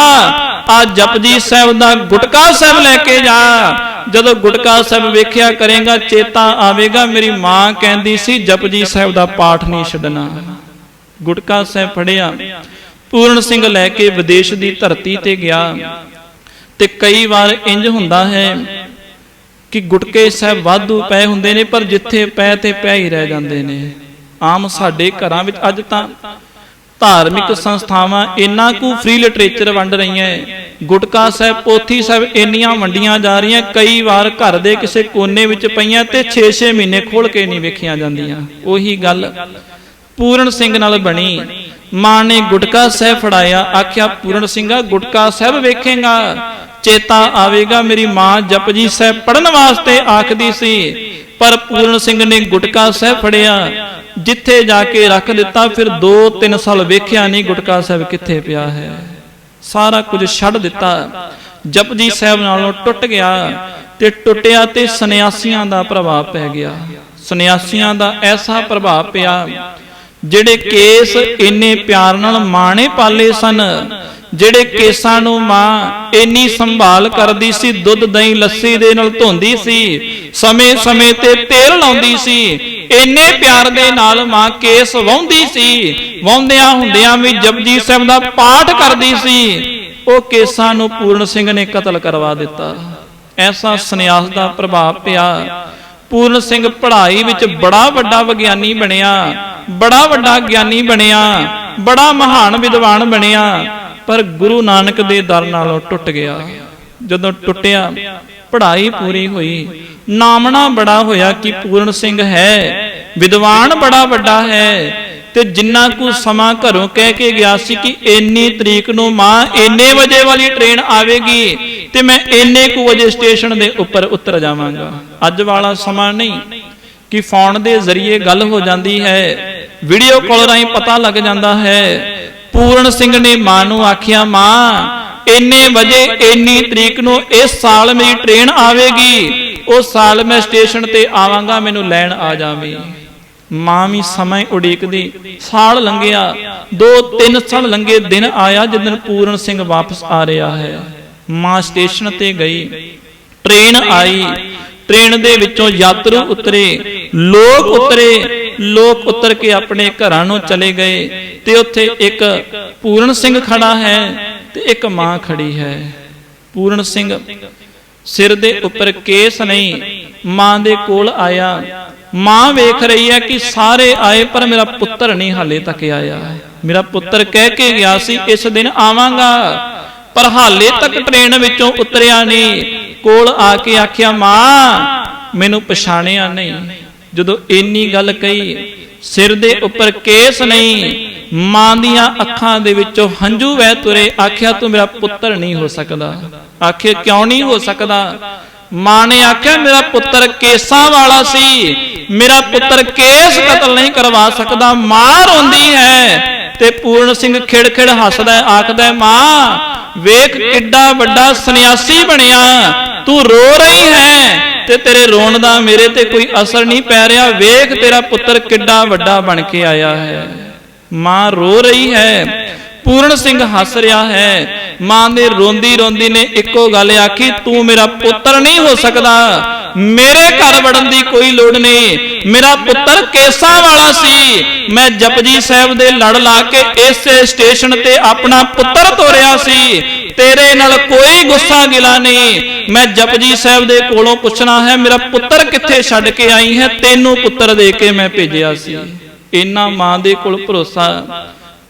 A: ਆ ਜਪਜੀ ਸਾਹਿਬ ਦਾ ਗੁਟਕਾ ਸਾਹਿਬ ਲੈ ਕੇ ਜਾ। ਜਦੋਂ ਗੁਟਕਾ ਸਾਹਿਬ ਵੇਖਿਆ ਕਰੇਗਾ, ਚੇਤਾ ਆਵੇਗਾ, ਮੇਰੀ ਮਾਂ ਕਹਿੰਦੀ ਸੀ, ਜਪਜੀ ਸਾਹਿਬ ਦਾ ਪਾਠ ਨਹੀਂ ਛੱਡਣਾ। ਗੁਟਕਾ ਸਾਹਿਬ ਫੜਿਆ। ਪੂਰਨ ਸਿੰਘ ਲੈ ਕੇ ਵਿਦੇਸ਼ ਦੀ ਧਰਤੀ ਤੇ ਗਿਆ। ਤੇ ਕਈ ਵਾਰ ਇੰਜ ਹੁੰਦਾ ਹੈ ਕਿ ਗੁਟਕੇ ਸਾਹਿਬ ਵਾਧੂ ਪਏ ਹੁੰਦੇ ਨੇ, ਪਰ ਜਿੱਥੇ ਪਏ ਤੇ ਪਏ ਹੀ ਰਹਿ ਜਾਂਦੇ ਨੇ। ਆਮ ਸਾਡੇ ਘਰਾਂ ਵਿੱਚ ਅੱਜ ਤਾਂ ਧਾਰਮਿਕ ਸੰਸਥਾਵਾਂ ਇੰਨਾ ਕੁ ਫ੍ਰੀ ਲਿਟਰੇਚਰ ਵੰਡ ਰਹੀਆਂ ਗੁਟਕਾ ਸਾਹਿਬ, ਪੋਥੀ ਸਾਹਿਬ ਇੰਨੀਆਂ ਵੰਡੀਆਂ ਜਾ ਰਹੀਆਂ, ਕਈ ਵਾਰ ਘਰ ਦੇ ਕਿਸੇ ਕੋਨੇ ਵਿੱਚ ਪਈਆਂ ਤੇ 6-6 ਮਹੀਨੇ ਖੋਲ ਕੇ ਨਹੀਂ ਵੇਖੀਆਂ ਜਾਂਦੀਆਂ। ਉਹੀ ਗੱਲ ਪੂਰਨ ਸਿੰਘ ਨਾਲ ਬਣੀ। ਮਾਂ ਨੇ ਗੁਟਕਾ ਸਾਹਿਬ ਫੜਾਇਆ, ਆਖਿਆ, ਪੂਰਨ ਸਿੰਘਾ, ਗੁਟਕਾ ਸਾਹਿਬ ਵੇਖੇਗਾ। ਚੇਤਾ ਆਵੇਗਾ ਮੇਰੀ ਮਾਂ ਜਪਜੀ ਸਾਹਿਬ ਪੜਨ ਵਾਸਤੇ ਆਖਦੀ ਸੀ। ਪਰ ਪੂਰਨ ਸਿੰਘ ਨੇ ਗੁਟਕਾ ਸਾਹਿਬ ਫੜਿਆ। ਜਿੱਥੇ ਜਾ ਕੇ ਰੱਖ ਦਿੱਤਾ, ਫਿਰ 2-3 ਸਾਲ ਵੇਖਿਆ ਨਹੀਂ ਗੁਟਕਾ ਸਾਹਿਬ ਕਿੱਥੇ ਪਿਆ ਹੈ। ਸਾਰਾ ਕੁਝ ਛੱਡ ਦਿੱਤਾ। ਜਪਜੀ ਸਾਹਿਬ ਨਾਲੋਂ ਟੁੱਟ ਗਿਆ ਤੇ ਟੁੱਟਿਆ ਤੇ ਸੰਨਿਆਸੀਆਂ ਦਾ ਪ੍ਰਭਾਵ ਪੈ ਗਿਆ। ਸੰਨਿਆਸੀਆਂ ਦਾ ਐਸਾ ਪ੍ਰਭਾਵ ਪਿਆ ਜਿਹੜੇ ਕੇਸ ਇੰਨੇ ਪਿਆਰ ਨਾਲ ਮਾਂ ਨੇ ਪਾਲੇ ਸਨ ਜਿਹੜੇ ਕੇਸਾਂ ਨੂੰ ਮਾਂ ਇੰਨੀ ਸੰਭਾਲ ਕਰਦੀ ਸੀ ਦੁੱਧ ਦਹੀਂ ਲੱਸੀ ਦੇ ਨਾਲ ਧੋਂਦੀ ਸੀ ਸਮੇਂ-ਸਮੇਂ ਤੇ ਤੇਲ ਲਾਉਂਦੀ ਸੀ ਇੰਨੇ ਪਿਆਰ ਦੇ ਨਾਲ ਮਾਂ ਕੇਸ ਵਾਹੁੰਦੀ ਸੀ ਵਾਹੁੰਦਿਆਂ ਹੁੰਦਿਆਂ ਵੀ ਜਪਜੀ ਸਾਹਿਬ ਦਾ ਪਾਠ ਕਰਦੀ ਸੀ ਉਹ ਕੇਸਾਂ ਨੂੰ ਪੂਰਨ ਸਿੰਘ ਨੇ ਕਤਲ ਕਰਵਾ ਦਿੱਤਾ। ਐਸਾ ਸੰਨਿਆਸ ਦਾ ਪ੍ਰਭਾਵ ਪਿਆ। ਪੂਰਨ ਸਿੰਘ ਪੜ੍ਹਾਈ ਵਿੱਚ ਬੜਾ ਵੱਡਾ ਵਿਗਿਆਨੀ ਬਣਿਆ। ਬੜਾ ਵੱਡਾ ਗਿਆਨੀ ਬਣਿਆ, ਬੜਾ ਮਹਾਨ ਵਿਦਵਾਨ ਬਣਿਆ, ਪਰ ਗੁਰੂ ਨਾਨਕ ਦੇ ਦਰ ਨਾਲੋਂ ਟੁੱਟ ਗਿਆ। ਜਦੋਂ ਟੁੱਟਿਆ, ਪੜ੍ਹਾਈ ਪੂਰੀ ਹੋਈ। ਨਾਮਣਾ ਬੜਾ ਹੋਇਆ ਕਿ ਪੂਰਨ ਸਿੰਘ ਹੈ, ਵਿਦਵਾਨ ਬੜਾ ਵੱਡਾ ਹੈ, ਤੇ ਜਿੰਨਾ ਕੁ ਸਮਾਂ ਘਰੋਂ ਕਹਿ ਕੇ ਗਿਆ ਸੀ ਕਿ ਇੰਨੀ ਤਰੀਕ ਨੂੰ ਮਾਂ ਇੰਨੇ ਵਜੇ ਵਾਲੀ ਟ੍ਰੇਨ ਆਵੇਗੀ, ਤੇ ਮੈਂ ਇੰਨੇ ਕੁ ਵਜੇ ਸਟੇਸ਼ਨ ਦੇ ਉੱਪਰ ਉਤਰ ਜਾਵਾਂਗਾ। ਅੱਜ ਵਾਲਾ ਸਮਾਂ ਨਹੀਂ, ਕਿ ਫੋਨ ਦੇ ਜ਼ਰੀਏ ਗੱਲ ਹੋ ਜਾਂਦੀ ਹੈ ਵੀਡੀਓ ਕਾਲ ਰਾਹੀਂ ਪਤਾ ਲੱਗ ਜਾਂਦਾ ਹੈ, ਪੂਰਨ ਸਿੰਘ ਨੇ ਮਾਂ ਨੂੰ ਆਖਿਆ, ਮਾਂ, ਇੰਨੇ ਵਜੇ ਇੰਨੀ ਤਰੀਕ ਨੂੰ ਇਸ ਸਾਲ ਮੇਰੀ ਟ੍ਰੇਨ ਆਵੇਗੀ, ਉਸ ਸਾਲ ਮੈਂ ਸਟੇਸ਼ਨ ਤੇ ਆਵਾਂਗਾ, ਮੈਨੂੰ ਲੈਣ ਆ ਜਾਵੀਂ। ਮਾਂ ਵੀ ਸਮਾਂ ਉਡੀਕਦੀ, ਸਾਲ ਲੰਘਿਆ, ਦੋ ਤਿੰਨ ਸਾਲ ਲੰਘੇ, ਦਿਨ ਆਇਆ ਜਦੋਂ ਪੂਰਨ ਸਿੰਘ ਵਾਪਸ ਆ ਰਿਹਾ ਹੈ। ਮਾਂ ਸਟੇਸ਼ਨ ਤੇ ਗਈ, ਟ੍ਰੇਨ ਆਈ, ਟ੍ਰੇਨ ਦੇ ਵਿੱਚੋਂ ਯਾਤਰੂ ਉਤਰੇ, ਲੋਕ ਉਤਰੇ ਲੋਕ ਉਤਰ ਕੇ ਆਪਣੇ ਘਰਾਂ ਨੂੰ ਚਲੇ ਗਏ ਤੇ ਉੱਥੇ ਇੱਕ ਪੂਰਨ ਸਿੰਘ ਖੜਾ ਹੈ ਤੇ ਇੱਕ ਮਾਂ ਖੜੀ ਹੈ। ਪੂਰਨ ਸਿੰਘ ਸਿਰ ਦੇ ਉੱਪਰ ਕੇਸ ਨਹੀਂ, ਮਾਂ ਦੇ ਕੋਲ ਆਇਆ। ਮਾਂ ਵੇਖ ਰਹੀ ਹੈ ਕਿ ਸਾਰੇ ਆਏ, ਪਰ ਮੇਰਾ ਪੁੱਤਰ ਨਹੀਂ ਹਾਲੇ ਤੱਕ ਆਇਆ। ਮੇਰਾ ਪੁੱਤਰ ਕਹਿ ਕੇ ਗਿਆ ਸੀ, ਇਸ ਦਿਨ ਆਵਾਂਗਾ, ਪਰ ਹਾਲੇ ਤੱਕ ਟ੍ਰੇਨ ਵਿੱਚੋਂ ਉਤਰਿਆ ਨਹੀਂ। ਕੋਲ ਆ ਕੇ ਆਖਿਆ, ਮਾਂ, ਮੈਨੂੰ ਪਛਾਣਿਆ ਨਹੀਂ। ਜਦੋਂ ਇੰਨੀ ਗੱਲ ਕਹੀ, ਸਿਰ ਦੇ ਉੱਪਰ ਕੇਸ ਨਹੀਂ, ਮਾਂ ਦੀਆਂ ਅੱਖਾਂ ਦੇ ਵਿੱਚੋਂ ਹੰਝੂ ਵਹਿ ਤੁਰੇ, ਆਖਿਆ, ਤੂੰ ਮੇਰਾ ਪੁੱਤਰ ਨਹੀਂ ਹੋ ਸਕਦਾ। ਆਖੇ ਕਿਉਂ ਨਹੀਂ ਹੋ ਸਕਦਾ? ਮਾਂ ਨੇ ਆਖਿਆ, ਮੇਰਾ ਪੁੱਤਰ ਕੇਸਾਂ ਵਾਲਾ ਸੀ। ਮੇਰਾ ਪੁੱਤਰ ਕੇਸ ਕਤਲ ਨਹੀਂ ਕਰਵਾ ਸਕਦਾ। ਮਾਂ ਰੋਂਦੀ ਹੈ ਤੇ ਪੂਰਨ ਸਿੰਘ ਖਿੜਖਿੜ ਹੱਸਦਾ ਆਖਦਾ ਮਾਂ, ਵੇਖ ਕਿੱਡਾ ਵੱਡਾ ਸੰਨਿਆਸੀ ਬਣਿਆ। ਤੂੰ ਰੋ ਰਹੀ ਹੈ। ਤੇ ਤੇਰੇ ਰੋਣ ਦਾ ਮੇਰੇ ਤੇ ਕੋਈ ਅਸਰ ਨਹੀਂ ਪੈ ਰਿਹਾ। ਵੇਖ ਤੇਰਾ ਪੁੱਤਰ ਕਿੱਡਾ ਵੱਡਾ ਬਣ ਕੇ ਆਇਆ ਹੈ। ਮਾਂ ਰੋ ਰਹੀ ਹੈ। ਪੂਰਨ ਸਿੰਘ ਹੱਸ ਰਿਹਾ ਹੈ। ਮਾਂ ਨੇ ਰੋਂਦੀ ਰੋਂਦੀ ਨੇ ਇੱਕੋ ਗੱਲ ਆਖੀ, ਤੂੰ ਮੇਰਾ ਪੁੱਤਰ ਨਹੀਂ ਹੋ ਸਕਦਾ। ਮੇਰੇ ਘਰ ਵੜਨ ਦੀ ਕੋਈ ਲੋੜ ਨਹੀਂ। ਮੇਰਾ ਪੁੱਤਰ ਕੇਸਾਂ ਵਾਲਾ ਸੀ। ਮੈਂ ਜਪਜੀ ਸਾਹਿਬ ਦੇ ਲੜ ਲਾ ਕੇ ਇਸੇ ਸਟੇਸ਼ਨ ਤੇ ਆਪਣਾ ਪੁੱਤਰ ਤੋਰਿਆ ਸੀ। ਤੇਰੇ ਨਾਲ ਕੋਈ ਗੁੱਸਾ ਗਿਲਾ ਨਹੀਂ। ਮੈਂ ਜਪਜੀ ਸਾਹਿਬ ਦੇ ਕੋਲੋਂ ਪੁੱਛਣਾ ਹੈ, ਮੇਰਾ ਪੁੱਤਰ ਕਿੱਥੇ ਛੱਡ ਕੇ ਆਈ ਹੈ? ਤੈਨੂੰ ਪੁੱਤਰ ਦੇ ਕੇ ਮੈਂ ਭੇਜਿਆ ਸੀ। ਇੰਨਾ ਮਾਂ ਦੇ ਕੋਲ ਭਰੋਸਾ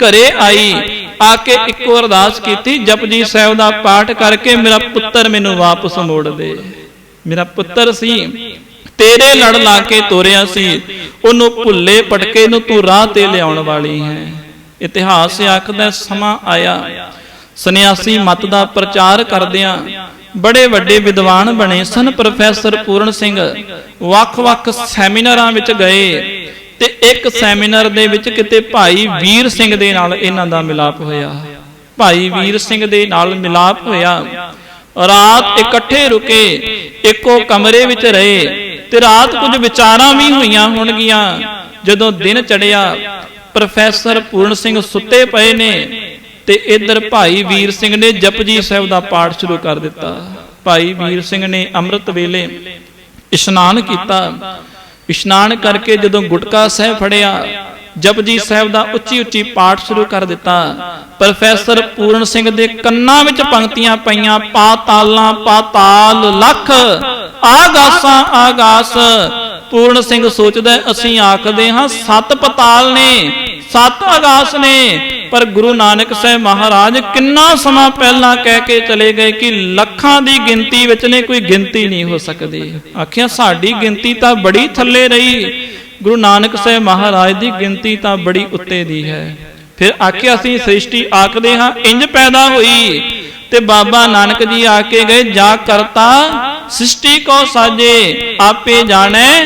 A: ਘਰੇ ਆਈ। ਆ ਕੇ ਇੱਕੋ ਅਰਦਾਸ ਕੀਤੀ ਜਪਜੀ ਸਾਹਿਬ ਦਾ ਪਾਠ ਕਰਕੇ ਮੇਰਾ ਪੁੱਤਰ ਮੈਨੂੰ ਵਾਪਸ ਮੋੜ ਦੇ। ਮੇਰਾ ਪੁੱਤਰ ਸੀ, ਤੇਰੇ ਲੜ ਲਾ ਕੇ ਤੋਰਿਆ ਸੀ। ਉਹਨੂੰ ਭੁੱਲੇ ਪਟਕੇ ਨੂੰ ਤੂੰ ਰਾਹ ਤੇ ਲਿਆਉਣ ਵਾਲੀ ਹੈ। ਇਤਿਹਾਸ ਆਖਦਾ ਸਮਾਂ ਆਇਆ। ਸੰਨਿਆਸੀ ਮਤ ਦਾ ਪ੍ਰਚਾਰ ਕਰਦਿਆਂ ਬੜੇ ਵੱਡੇ ਵਿਦਵਾਨ ਬਣੇ ਸਨ ਪ੍ਰੋਫੈਸਰ ਪੂਰਨ ਸਿੰਘ। ਵੱਖ-ਵੱਖ ਸੈਮੀਨਾਰਾਂ ਵਿੱਚ ਗਏ। ਤੇ ਇੱਕ ਸੈਮੀਨਾਰ ਦੇ ਵਿੱਚ ਕਿਤੇ ਭਾਈ ਵੀਰ ਸਿੰਘ ਦੇ ਨਾਲ ਇਹਨਾਂ ਦਾ ਮਿਲਾਪ ਹੋਇਆ। ਭਾਈ ਵੀਰ ਸਿੰਘ ਦੇ ਨਾਲ ਮਿਲਾਪ ਹੋਇਆ। ਰਾਤ ਇਕੱਠੇ ਰੁਕੇ, ਇੱਕੋ ਕਮਰੇ ਵਿੱਚ ਰਹੇ ਤੇ ਰਾਤ ਕੁਝ ਵਿਚਾਰਾਂ ਵੀ ਹੋਈਆਂ ਹੋਣਗੀਆਂ। ਜਦੋਂ ਦਿਨ ਚੜਿਆ ਪ੍ਰੋਫੈਸਰ ਪੂਰਨ ਸਿੰਘ ਸੁੱਤੇ ਪਏ ਨੇ ਤੇ ਇੱਧਰ ਭਾਈ ਵੀਰ ਸਿੰਘ ਨੇ ਜਪਜੀ ਸਾਹਿਬ ਦਾ ਪਾਠ ਸ਼ੁਰੂ ਕਰ ਦਿੱਤਾ। ਭਾਈ ਵੀਰ ਸਿੰਘ ਨੇ ਅੰਮ੍ਰਿਤ ਵੇਲੇ ਇਸ਼ਨਾਨ ਕੀਤਾ। ਇਸ਼ਨਾਨ ਕਰਕੇ ਜਦੋਂ ਗੁਟਕਾ ਸਾਹਿਬ ਫੜਿਆ ਜਪਜੀ ਸਾਹਿਬ ਦਾ ਉੱਚੀ ਉੱਚੀ ਪਾਠ ਸ਼ੁਰੂ ਕਰ ਦਿੱਤਾ। ਪ੍ਰੋਫੈਸਰ ਪੂਰਨ ਸਿੰਘ ਦੇ ਕੰਨਾਂ ਵਿੱਚ ਪੰਕਤੀਆਂ ਪਈਆਂ ਪਾਤਾਲਾਂ ਪਾਤਾਲ ਲੱਖ, ਆਗਾਸਾਂ, ਆਗਾਸ। ਪੂਰਨ ਸਿੰਘ ਸੋਚਦਾ, ਅਸੀਂ ਆਖਦੇ ਹਾਂ, ਸੱਤ ਪਤਾਲ ਨੇ, ਸੱਤ ਆਗਾਸ ਨੇ। ਪਰ ਗੁਰੂ ਨਾਨਕ ਸਾਹਿਬ ਮਹਾਰਾਜ ਕਿੰਨਾ ਸਮਾਂ ਪਹਿਲਾਂ ਕਹਿ ਕੇ ਚਲੇ ਗਏ ਕਿ ਲੱਖਾਂ ਦੀ ਗਿਣਤੀ ਵਿੱਚ ਨੇ, ਕੋਈ ਗਿਣਤੀ ਨਹੀਂ ਹੋ ਸਕਦੀ। ਆਖਿਆ, ਸਾਡੀ ਗਿਣਤੀ ਤਾਂ ਬੜੀ ਥੱਲੇ ਰਹੀ। ਗੁਰੂ ਨਾਨਕ ਸਾਹਿਬ ਮਹਾਰਾਜ ਦੀ ਗਿਣਤੀ ਤਾਂ ਬੜੀ ਉੱਤੇ ਦੀ ਹੈ। ਫਿਰ ਆਖਿਆ ਅਸੀਂ ਸ੍ਰਿਸ਼ਟੀ ਆਖਦੇ ਹਾਂ, ਇੰਜ ਪੈਦਾ ਹੋਈ ਤੇ ਬਾਬਾ ਨਾਨਕ ਜੀ ਆ ਕੇ ਗਏ, ਜਾ ਕਰਤਾ ਸ੍ਰਿਸ਼ਟੀ ਕੋ ਸਾਜੇ, ਆਪੇ ਜਾਣੈ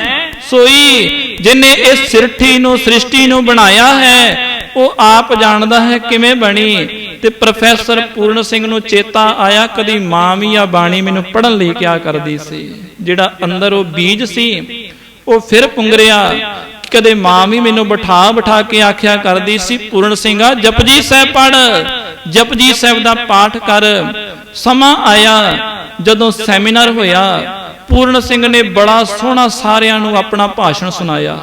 A: ਸੋਈ। ਜਿਨੇ ਇਸ ਸਿਰਠੀ ਨੂੰ, ਸ੍ਰਿਸ਼ਟੀ ਨੂੰ ਬਣਾਇਆ ਹੈ, ਉਹ ਆਪ ਜਾਣਦਾ ਹੈ ਕਿਵੇਂ ਬਣੀ। ਤੇ ਪ੍ਰੋਫੈਸਰ ਪੂਰਨ ਸਿੰਘ ਨੂੰ ਚੇਤਾ ਆਇਆ, ਕਦੀ ਮਾਂ ਵੀ ਆ ਬਾਣੀ ਮੈਨੂੰ ਪੜਨ ਲਈ ਕਿਆ ਕਰਦੀ ਸੀ। ਜਿਹੜਾ ਅੰਦਰ ਉਹ ਬੀਜ ਸੀ ਉਹ ਫਿਰ ਪੁੰਗਰਿਆ। ਕਦੇ ਮਾਂ ਵੀ ਮੈਨੂੰ ਬਿਠਾ ਬਿਠਾ ਕੇ ਆਖਿਆ ਕਰਦੀ ਸੀ, ਪੂਰਨ ਸਿੰਘਾ ਜਪਜੀ ਸਾਹਿਬ ਪੜ ਜਪਜੀ ਸਾਹਿਬ ਦਾ ਪਾਠ ਕਰ। ਸਮਾਂ ਆਇਆ, ਜਦੋਂ ਸੈਮੀਨਾਰ ਹੋਇਆ, ਪੂਰਨ ਸਿੰਘ ਨੇ ਬੜਾ ਸੋਹਣਾ ਸਾਰਿਆਂ ਨੂੰ ਆਪਣਾ ਭਾਸ਼ਣ ਸੁਣਾਇਆ।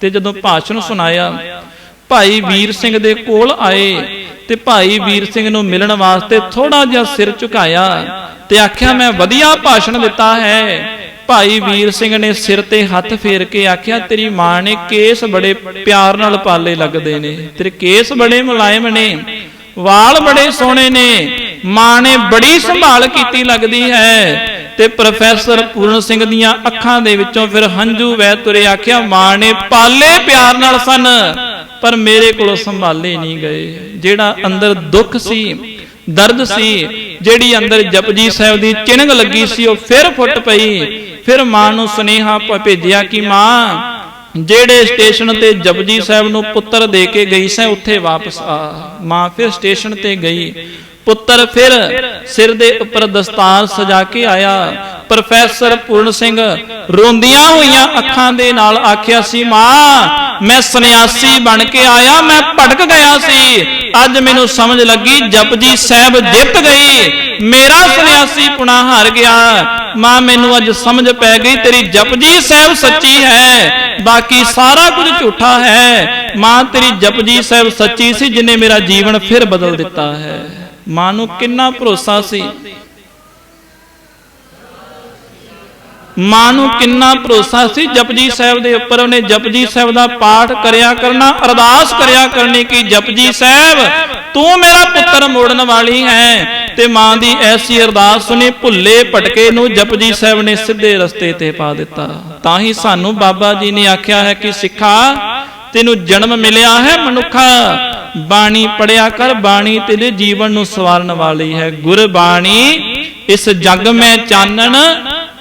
A: ਤੇ ਜਦੋਂ ਭਾਸ਼ਣ ਸੁਣਾਇਆ, ਭਾਈ ਵੀਰ ਸਿੰਘ ਦੇ ਕੋਲ ਆਏ ਤੇ ਭਾਈ ਵੀਰ ਸਿੰਘ ਨੂੰ ਮਿਲਣ ਵਾਸਤੇ ਥੋੜਾ ਜਿਹਾ ਸਿਰ ਝੁਕਾਇਆ ਤੇ ਆਖਿਆ, ਮੈਂ ਵਧੀਆ ਭਾਸ਼ਣ ਦਿੱਤਾ ਹੈ। ਭਾਈ ਵੀਰ ਸਿੰਘ ਨੇ ਸਿਰ ਤੇ ਹੱਥ ਫੇਰ ਕੇ ਆਖਿਆ, ਤੇਰੀ ਮਾਂ ਨੇ ਕੇਸ ਬੜੇ ਪਿਆਰ ਨਾਲ ਪਾਲੇ ਲੱਗਦੇ ਨੇ। ਤੇਰੇ ਕੇਸ ਬੜੇ ਮੁਲਾਇਮ ਨੇ, ਵਾਲ ਬੜੇ ਸੋਹਣੇ ਨੇ, ਮਾਂ ਨੇ ਬੜੀ ਸੰਭਾਲ ਕੀਤੀ ਲੱਗਦੀ ਹੈ। ਤੇ ਪ੍ਰੋਫੈਸਰ ਪੂਰਨ ਸਿੰਘ ਦੀਆਂ ਅੱਖਾਂ ਦੇ ਵਿੱਚੋਂ ਫਿਰ ਹੰਝੂ ਵਹਿ ਤੁਰੇ ਆਖਿਆ, ਮਾਂ ਨੇ ਪਾਲੇ ਪਿਆਰ ਨਾਲ ਸਨ, ਪਰ ਮੇਰੇ ਕੋਲੋਂ ਸੰਭਾਲੇ ਨਹੀਂ ਗਏ। ਜਿਹੜਾ ਅੰਦਰ ਦੁੱਖ ਸੀ ਦਰਦ ਸੀ ਜਿਹੜੀ ਅੰਦਰ ਜਪਜੀ ਸਾਹਿਬ ਦੀ ਚਿਣਗ ਲੱਗੀ ਸੀ ਉਹ ਫਿਰ ਫੁੱਟ ਪਈ। ਫਿਰ ਮਾਂ ਨੂੰ ਸੁਨੇਹਾ ਭੇਜਿਆ ਕਿ ਮਾਂ ਜਿਹੜੇ ਸਟੇਸ਼ਨ ਤੇ ਜਪਜੀ ਸਾਹਿਬ ਨੂੰ ਪੁੱਤਰ ਦੇ ਕੇ ਗਈ ਸੈਂ, ਉੱਥੇ ਵਾਪਸ ਆ। ਮਾਂ ਫਿਰ ਸਟੇਸ਼ਨ ਤੇ ਗਈ। ਪੁੱਤਰ ਫਿਰ ਸਿਰ ਦੇ ਉੱਪਰ ਦਸਤਾਰ ਸਜਾ ਕੇ ਆਇਆ। ਪ੍ਰੋਫੈਸਰ ਪੂਰਨ ਸਿੰਘ ਰੋਂਦੀਆਂ ਹੋਈਆਂ ਅੱਖਾਂ ਦੇ ਨਾਲ ਆਖਿਆ ਸੀ, ਮਾਂ, ਮੈਂ ਸੰਨਿਆਸੀ ਬਣ ਕੇ ਆਇਆ, ਮੈਂ ਭਟਕ ਗਿਆ ਸੀ। ਅੱਜ ਮੈਨੂੰ ਸਮਝ ਲੱਗੀ ਜਪਜੀ ਸਾਹਿਬ ਜਿੱਤ ਗਈ। ਮੇਰਾ ਸੰਨਿਆਸੀ ਪੁਣਾ ਹਾਰ ਗਿਆ। ਮਾਂ ਮੈਨੂੰ ਅੱਜ ਸਮਝ ਪੈ ਗਈ ਤੇਰੀ ਜਪਜੀ ਸਾਹਿਬ ਸੱਚੀ ਹੈ। ਬਾਕੀ ਸਾਰਾ ਕੁਝ ਝੂਠਾ ਹੈ। ਮਾਂ ਤੇਰੀ ਜਪਜੀ ਸਾਹਿਬ ਸੱਚੀ ਸੀ ਜਿਨੇ ਮੇਰਾ ਜੀਵਨ ਫਿਰ ਬਦਲ ਦਿੱਤਾ ਹੈ। ਮਾਂ ਨੂੰ ਕਿੰਨਾ ਭਰੋਸਾ ਸੀ ਮਾਂ ਨੂੰ ਕਿੰਨਾ ਭਰੋਸਾ ਸੀ? ਜਪਜੀ ਸਾਹਿਬ ਦੇ ਉੱਪਰ ਉਹਨੇ ਜਪਜੀ ਸਾਹਿਬ ਦਾ ਪਾਠ ਕਰਿਆ ਕਰਨਾ, ਅਰਦਾਸ ਕਰਿਆ ਕਰਨੀ ਕਿ ਜਪਜੀ ਸਾਹਿਬ, ਤੂੰ ਮੇਰਾ ਪੁੱਤਰ ਮੋੜਨ ਵਾਲੀ ਹੈ। ਤੇ ਮਾਂ ਦੀ ਐਸੀ ਅਰਦਾਸ ਸੁਣੀ, ਭੁੱਲੇ ਭਟਕੇ ਨੂੰ ਜਪਜੀ ਸਾਹਿਬ ਨੇ ਸਿੱਧੇ ਰਸਤੇ ਤੇ ਪਾ ਦਿੱਤਾ। ਤਾਂ ਹੀ ਸਾਨੂੰ ਬਾਬਾ ਜੀ ਨੇ ਆਖਿਆ ਹੈ ਕਿ ਸਿੱਖਾ, ਤੈਨੂੰ ਜਨਮ ਮਿਲਿਆ ਹੈ ਮਨੁੱਖਾ। ਬਾਣੀ ਪੜਿਆ ਕਰ, ਬਾਣੀ ਤੇਰੇ ਜੀਵਨ ਨੂੰ ਸਵਾਰਨ ਵਾਲੀ ਹੈ। ਗੁਰਬਾਣੀ, ਇਸ ਜਗ ਮੈਂ ਚਾਨਣ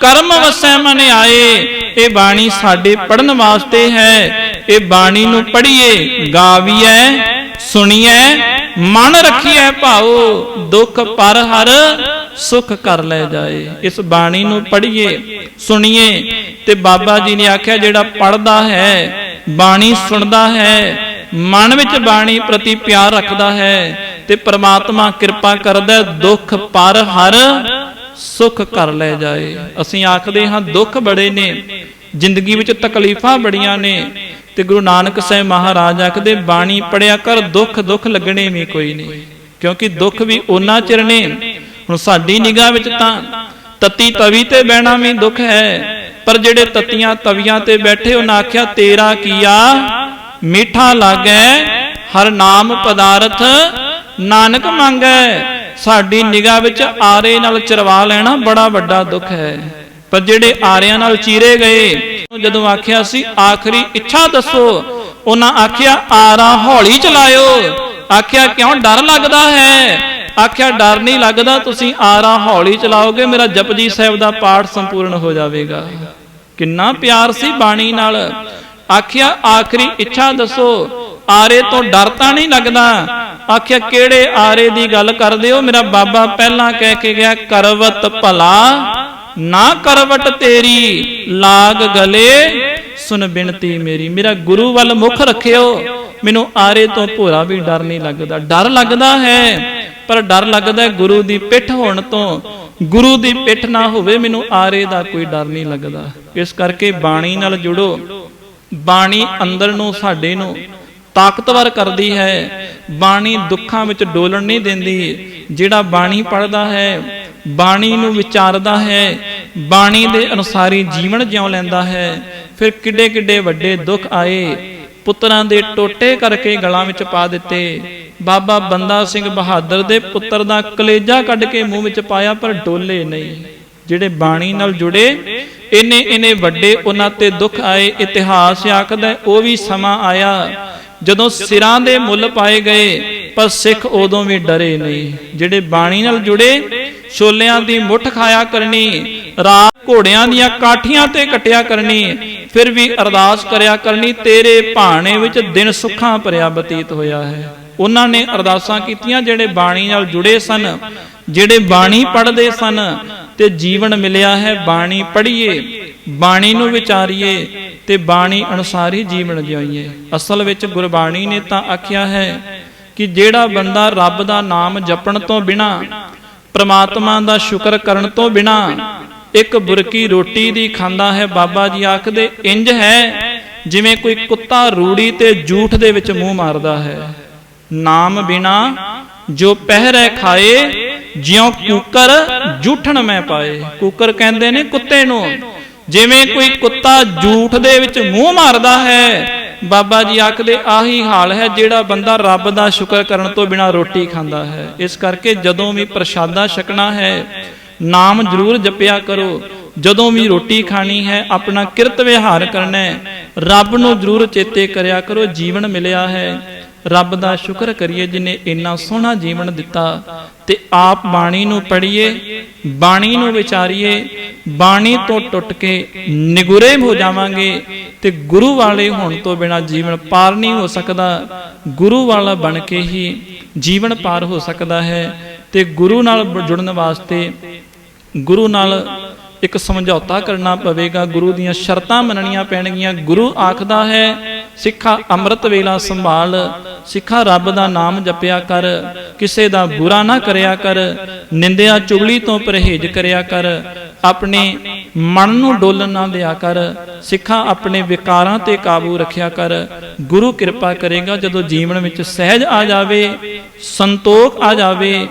A: ਕਰਮ ਵਸੈ ਮਨ ਆਏ, ਇਹ ਬਾਣੀ ਸਾਡੇ ਪੜਨ ਵਾਸਤੇ ਹੈ। ਇਹ ਬਾਣੀ ਨੂੰ ਪੜ੍ਹੀਏ, ਗਾਵੀਐ, ਸੁਣੀਐ, ਮਨ ਰੱਖੀਏ ਭਾਉ, ਦੁੱਖ ਪਰ ਹਰ ਸੁਖ ਕਰ ਲੈ ਜਾਏ। ਇਸ ਬਾਣੀ ਨੂੰ ਪੜ੍ਹੀਏ, ਸੁਣੀਏ ਤੇ ਬਾਬਾ ਜੀ ਨੇ ਆਖਿਆ, ਜਿਹੜਾ ਪੜਦਾ ਹੈ, ਬਾਣੀ ਸੁਣਦਾ ਹੈ, ਮਨ ਵਿੱਚ ਬਾਣੀ ਪ੍ਰਤੀ ਪਿਆਰ ਰੱਖਦਾ ਹੈ ਤੇ ਪ੍ਰਮਾਤਮਾ ਕਿਰਪਾ ਕਰਦਾ ਦੁੱਖ ਪਰ ਹਰ ਸੁਖ ਕਰ ਲੈ ਜਾਏ। ਅਸੀਂ ਆਖਦੇ ਹਾਂ, ਦੁੱਖ ਬੜੇ ਨੇ, ਜ਼ਿੰਦਗੀ ਵਿੱਚ ਤਕਲੀਫਾਂ ਬੜੀਆਂ ਨੇ। ਤੇ ਗੁਰੂ ਨਾਨਕ ਸਾਹਿਬ ਮਹਾਰਾਜ ਆਖਦੇ, ਬਾਣੀ ਪੜਿਆ ਕਰ, ਦੁੱਖ ਦੁੱਖ ਲੱਗਣੇ ਵੀ ਕੋਈ ਨਹੀਂ। ਕਿਉਂਕਿ ਦੁੱਖ ਵੀ ਉਹਨਾਂ ਚਿਰ ਨੇ। ਹੁਣ ਸਾਡੀ ਨਿਗਾਹ ਵਿੱਚ ਤਾਂ ਤਤੀ ਤਵੀ ਤੇ ਬਹਿਣਾ ਵੀ ਦੁੱਖ ਹੈ। ਪਰ ਜਿਹੜੇ ਤਤੀਆਂ ਤਵੀਆਂ ਤੇ ਬੈਠੇ, ਉਹਨਾਂ ਆਖਿਆ, ਤੇਰਾ ਕੀਆ ਮਿੱਠਾ ਲਾਗੈ, ਹਰ ਨਾਮ ਪਦਾਰਥ ਨਾਨਕ ਮੰਗੈ। ਸਾਡੀ ਨਿਗਾਹ ਵਿੱਚ ਆਰੇ ਨਾਲ ਚਰਵਾ ਲੈਣਾ ਬੜਾ ਵੱਡਾ ਦੁੱਖ ਹੈ। ਪਰ ਜਿਹੜੇ ਆਰਿਆਂ ਨਾਲ ਚੀਰੇ ਗਏ ਜਦੋਂ ਆਖਿਆ ਸੀ, ਆਖਰੀ ਇੱਛਾ ਦੱਸੋ। ਉਹਨਾਂ ਆਖਿਆ, ਆਰਾ ਹੌਲੀ ਚਲਾਇਓ। ਆਖਿਆ, ਕਿਉਂ ਡਰ ਲੱਗਦਾ ਹੈ? ਆਖਿਆ, ਡਰ ਨਹੀਂ ਲੱਗਦਾ, ਤੁਸੀਂ ਆਰਾ ਹੌਲੀ ਚਲਾਓਗੇ, ਮੇਰਾ ਜਪਜੀ ਸਾਹਿਬ ਦਾ ਪਾਠ ਸੰਪੂਰਨ ਹੋ ਜਾਵੇਗਾ। ਕਿੰਨਾ ਪਿਆਰ ਸੀ ਬਾਣੀ ਨਾਲ। ਆਖਿਆ, ਆਖਰੀ ਇੱਛਾ ਦੱਸੋ। ਆਰੇ ਤੋਂ ਡਰ ਤਾਂ ਨਹੀਂ ਲੱਗਦਾ। ਆਖਿਆ, ਕਿਹੜੇ ਆਰੇ ਦੀ ਗੱਲ ਕਰਦੇ ਹੋ? ਮੇਰਾ ਬਾਬਾ ਪਹਿਲਾਂ ਕਹਿ ਕੇ ਗਿਆ, ਕਰਵਤ ਭਲਾ, ਨਾ ਕਰਵਟ ਤੇਰੀ, ਲਾਗ ਗਲੇ ਸੁਨ ਬਿਨਤੀ ਮੇਰੀ। ਮੇਰਾ ਗੁਰੂ ਵੱਲ ਮੁਖ ਰੱਖਿਓ। ਮੈਨੂੰ ਆਰੇ ਤੋਂ ਭੋਰਾ ਵੀ ਡਰ ਨਹੀਂ ਲੱਗਦਾ। ਡਰ ਲੱਗਦਾ ਹੈ, ਪਰ ਡਰ ਲੱਗਦਾ ਗੁਰੂ ਦੀ ਪਿੱਠ ਹੋਣ ਤੋਂ। ਗੁਰੂ ਦੀ ਪਿੱਠ ਨਾ ਹੋਵੇ, ਮੈਨੂੰ ਆਰੇ ਦਾ ਕੋਈ ਡਰ ਨਹੀਂ ਲੱਗਦਾ। ਇਸ ਕਰਕੇ ਬਾਣੀ ਨਾਲ ਜੁੜੋ। ਬਾਣੀ ਅੰਦਰ ਨੂੰ, ਸਾਡੇ ਨੂੰ। ਤਾਕਤਵਰ ਕਰਦੀ ਹੈ। ਬਾਣੀ ਦੁੱਖਾਂ ਵਿੱਚ ਡੋਲਣ ਨਹੀਂ ਦਿੰਦੀ। ਜਿਹੜਾ ਬਾਣੀ ਪੜਦਾ ਹੈ, ਬਾਣੀ ਨੂੰ ਵਿਚਾਰਦਾ ਹੈ, ਬਾਣੀ ਦੇ ਅਨੁਸਾਰੀ ਜੀਵਨ ਜਿਉ ਲੈਂਦਾ ਹੈ। ਫਿਰ ਕਿੱਡੇ ਕਿੱਡੇ ਵੱਡੇ ਦੁੱਖ ਆਏ। ਪੁੱਤਰਾਂ ਦੇ ਟੋਟੇ ਕਰਕੇ ਗਲਾਂ ਵਿੱਚ ਪਾ ਦਿੱਤੇ। ਬਾਬਾ ਬੰਦਾ ਸਿੰਘ ਬਹਾਦਰ ਦੇ ਪੁੱਤਰ ਦਾ ਕਲੇਜਾ ਕੱਢ ਕੇ ਮੂੰਹ ਵਿੱਚ ਪਾਇਆ, ਪਰ ਡੋਲੇ ਨਹੀਂ। ਜਿਹੜੇ ਬਾਣੀ ਨਾਲ ਜੁੜੇ ਇੰਨੇ ਇੰਨੇ ਵੱਡੇ ਉਹਨਾਂ ਤੇ ਦੁੱਖ ਆਏ। ਇਤਿਹਾਸ ਆਖਦਾ ਉਹ ਵੀ ਸਮਾਂ ਆਇਆ। ਜਦੋਂ ਸਿਰਾਂ ਦੇ ਮੁੱਲ ਪਾਏ ਗਏ ਪਰ ਸਿੱਖ ਉਦੋਂ ਵੀ ਡਰੇ ਨਹੀਂ। ਜਿਹੜੇ ਬਾਣੀ ਨਾਲ ਜੁੜੇ ਛੋਲਿਆਂ ਦੀ ਮੁੱਠ ਖਾਇਆ ਕਰਨੀ ਰਾਤ ਘੋੜਿਆਂ ਦੀਆਂ ਕਾਠੀਆਂ ਤੇ ਕਟਿਆ ਕਰਨੀ ਫਿਰ ਵੀ ਅਰਦਾਸ ਕਰਿਆ ਕਰਨੀ ਤੇਰੇ ਭਾਣੇ ਵਿੱਚ ਦਿਨ ਸੁੱਖਾਂ ਭਰਿਆ ਬਤੀਤ ਹੋਇਆ ਹੈ। ਉਹਨਾਂ ਨੇ ਅਰਦਾਸਾਂ ਕੀਤੀਆਂ ਜਿਹੜੇ ਬਾਣੀ ਨਾਲ ਜੁੜੇ ਸਨ ਜਿਹੜੇ ਬਾਣੀ ਪੜ੍ਹਦੇ ਸਨ ਤੇ ਜੀਵਨ ਮਿਲਿਆ ਹੈ ਬਾਣੀ ਪੜ੍ਹੀਏ ਬਾਣੀ ਨੂੰ ਵਿਚਾਰੀਏ। ਤੇ ਬਾਣੀ ਅਨੁਸਾਰ ਹੀ ਜੀਵਨ ਜਿਉਈਏ ਅਸਲ ਵਿੱਚ ਗੁਰਬਾਣੀ ਨੇ ਤਾਂ ਆਖਿਆ ਹੈ ਕਿ ਜਿਹੜਾ ਬੰਦਾ ਰੱਬ ਦਾ ਨਾਮ ਜਪਣ ਤੋਂ ਬਿਨਾ, ਪ੍ਰਮਾਤਮਾ ਦਾ ਸ਼ੁਕਰ ਕਰਨ ਤੋਂ ਬਿਨਾ, ਇੱਕ ਬੁਰਕੀ ਰੋਟੀ ਦੀ ਖਾਂਦਾ ਹੈ, ਬਾਬਾ ਜੀ ਆਖਦੇ, ਇੰਜ ਹੈ, ਜਿਵੇਂ ਕੋਈ ਕੁੱਤਾ ਰੂੜੀ ਤੇ ਜੂਠ ਦੇ ਵਿੱਚ ਮੂੰਹ ਮਾਰਦਾ ਹੈ। ਨਾਮ ਬਿਨਾ ਜੋ ਪਹਿਰੇ ਖਾਏ, ਜਿਉ ਕੂਕਰ ਜੂਠਣ ਮੈਂ ਪਾਏ। ਕੂਕਰ ਕਹਿੰਦੇ ਨੇ ਕੁੱਤੇ ਨੂੰ। ਜਿਵੇਂ ਕੋਈ ਕੁੱਤਾ ਝੂਠ ਦੇ ਵਿੱਚ ਮੂੰਹ ਮਾਰਦਾ ਹੈ। ਬਾਬਾ ਜੀ ਆਖਦੇ ਆਹੀ ਹਾਲ ਹੈ ਜਿਹੜਾ ਬੰਦਾ ਰੱਬ ਦਾ ਸ਼ੁਕਰ ਕਰਨ ਤੋਂ ਬਿਨਾ ਰੋਟੀ ਖਾਂਦਾ ਹੈ। ਇਸ ਕਰਕੇ ਜਦੋਂ ਵੀ ਪ੍ਰਸ਼ਾਦਾ ਛਕਣਾ ਹੈ ਨਾਮ ਜ਼ਰੂਰ ਜਪਿਆ ਕਰੋ। ਜਦੋਂ ਵੀ ਰੋਟੀ ਖਾਣੀ ਹੈ ਆਪਣਾ ਕਿਰਤ ਵਿਹਾਰ ਕਰਨਾ ਹੈ। ਰੱਬ ਨੂੰ ਜ਼ਰੂਰ ਚੇਤੇ ਕਰਿਆ ਕਰੋ। ਜੀਵਨ ਮਿਲਿਆ ਹੈ। ਰੱਬ ਦਾ ਸ਼ੁਕਰ ਕਰੀਏ ਜਿਨੇ ਇੰਨਾ ਸੋਹਣਾ ਜੀਵਨ ਦਿੱਤਾ ਤੇ ਆਪ ਬਾਣੀ ਨੂੰ ਪੜ੍ਹੀਏ ਬਾਣੀ ਨੂੰ ਵਿਚਾਰੀਏ ਬਾਣੀ ਤੋਂ ਟੁੱਟ ਕੇ ਨਿਗੁਰੇ ਹੋ ਜਾਵਾਂਗੇ ਤੇ ਗੁਰੂ ਵਾਲੇ ਹੋਣ ਤੋਂ ਬਿਨਾ ਜੀਵਨ ਪਾਰ ਨਹੀਂ ਹੋ ਸਕਦਾ। ਗੁਰੂ ਵਾਲਾ ਬਣ ਕੇ ਹੀ ਜੀਵਨ ਪਾਰ ਹੋ ਸਕਦਾ ਹੈ ਤੇ ਗੁਰੂ ਨਾਲ ਜੁੜਨ ਵਾਸਤੇ ਗੁਰੂ ਨਾਲ ਇੱਕ ਸਮਝੌਤਾ ਕਰਨਾ ਪਵੇਗਾ। ਗੁਰੂ ਦੀਆਂ ਸ਼ਰਤਾਂ ਮੰਨਣੀਆਂ ਪੈਣਗੀਆਂ। ਗੁਰੂ ਆਖਦਾ ਹੈ, ਸਿੱਖਾ ਅੰਮ੍ਰਿਤ ਵੇਲਾ ਸੰਭਾਲ, ਸਿੱਖਾ ਰੱਬ ਦਾ ਨਾਮ ਜਪਿਆ ਕਰ, ਕਿਸੇ ਦਾ ਬੁਰਾ ਨਾ ਕਰਿਆ ਕਰ, ਨਿੰਦਿਆ ਚੁਗਲੀ ਤੋਂ ਪਰਹੇਜ਼ ਕਰਿਆ ਕਰ ਆਪਣੇ ਮਨ ਨੂੰ ਡੋਲਣ ਨਾ ਲਿਆ ਕਰ, ਸਿੱਖਾਂ ਆਪਣੇ ਵਿਕਾਰਾਂ ਤੇ ਕਾਬੂ ਰੱਖਿਆ ਕਰ। ਗੁਰੂ ਕਿਰਪਾ ਕਰੇਗਾ, ਜਦੋਂ ਜੀਵਨ ਵਿੱਚ ਸਹਿਜ ਆ ਜਾਵੇ, ਸੰਤੋਖ ਆ ਜਾਵੇ,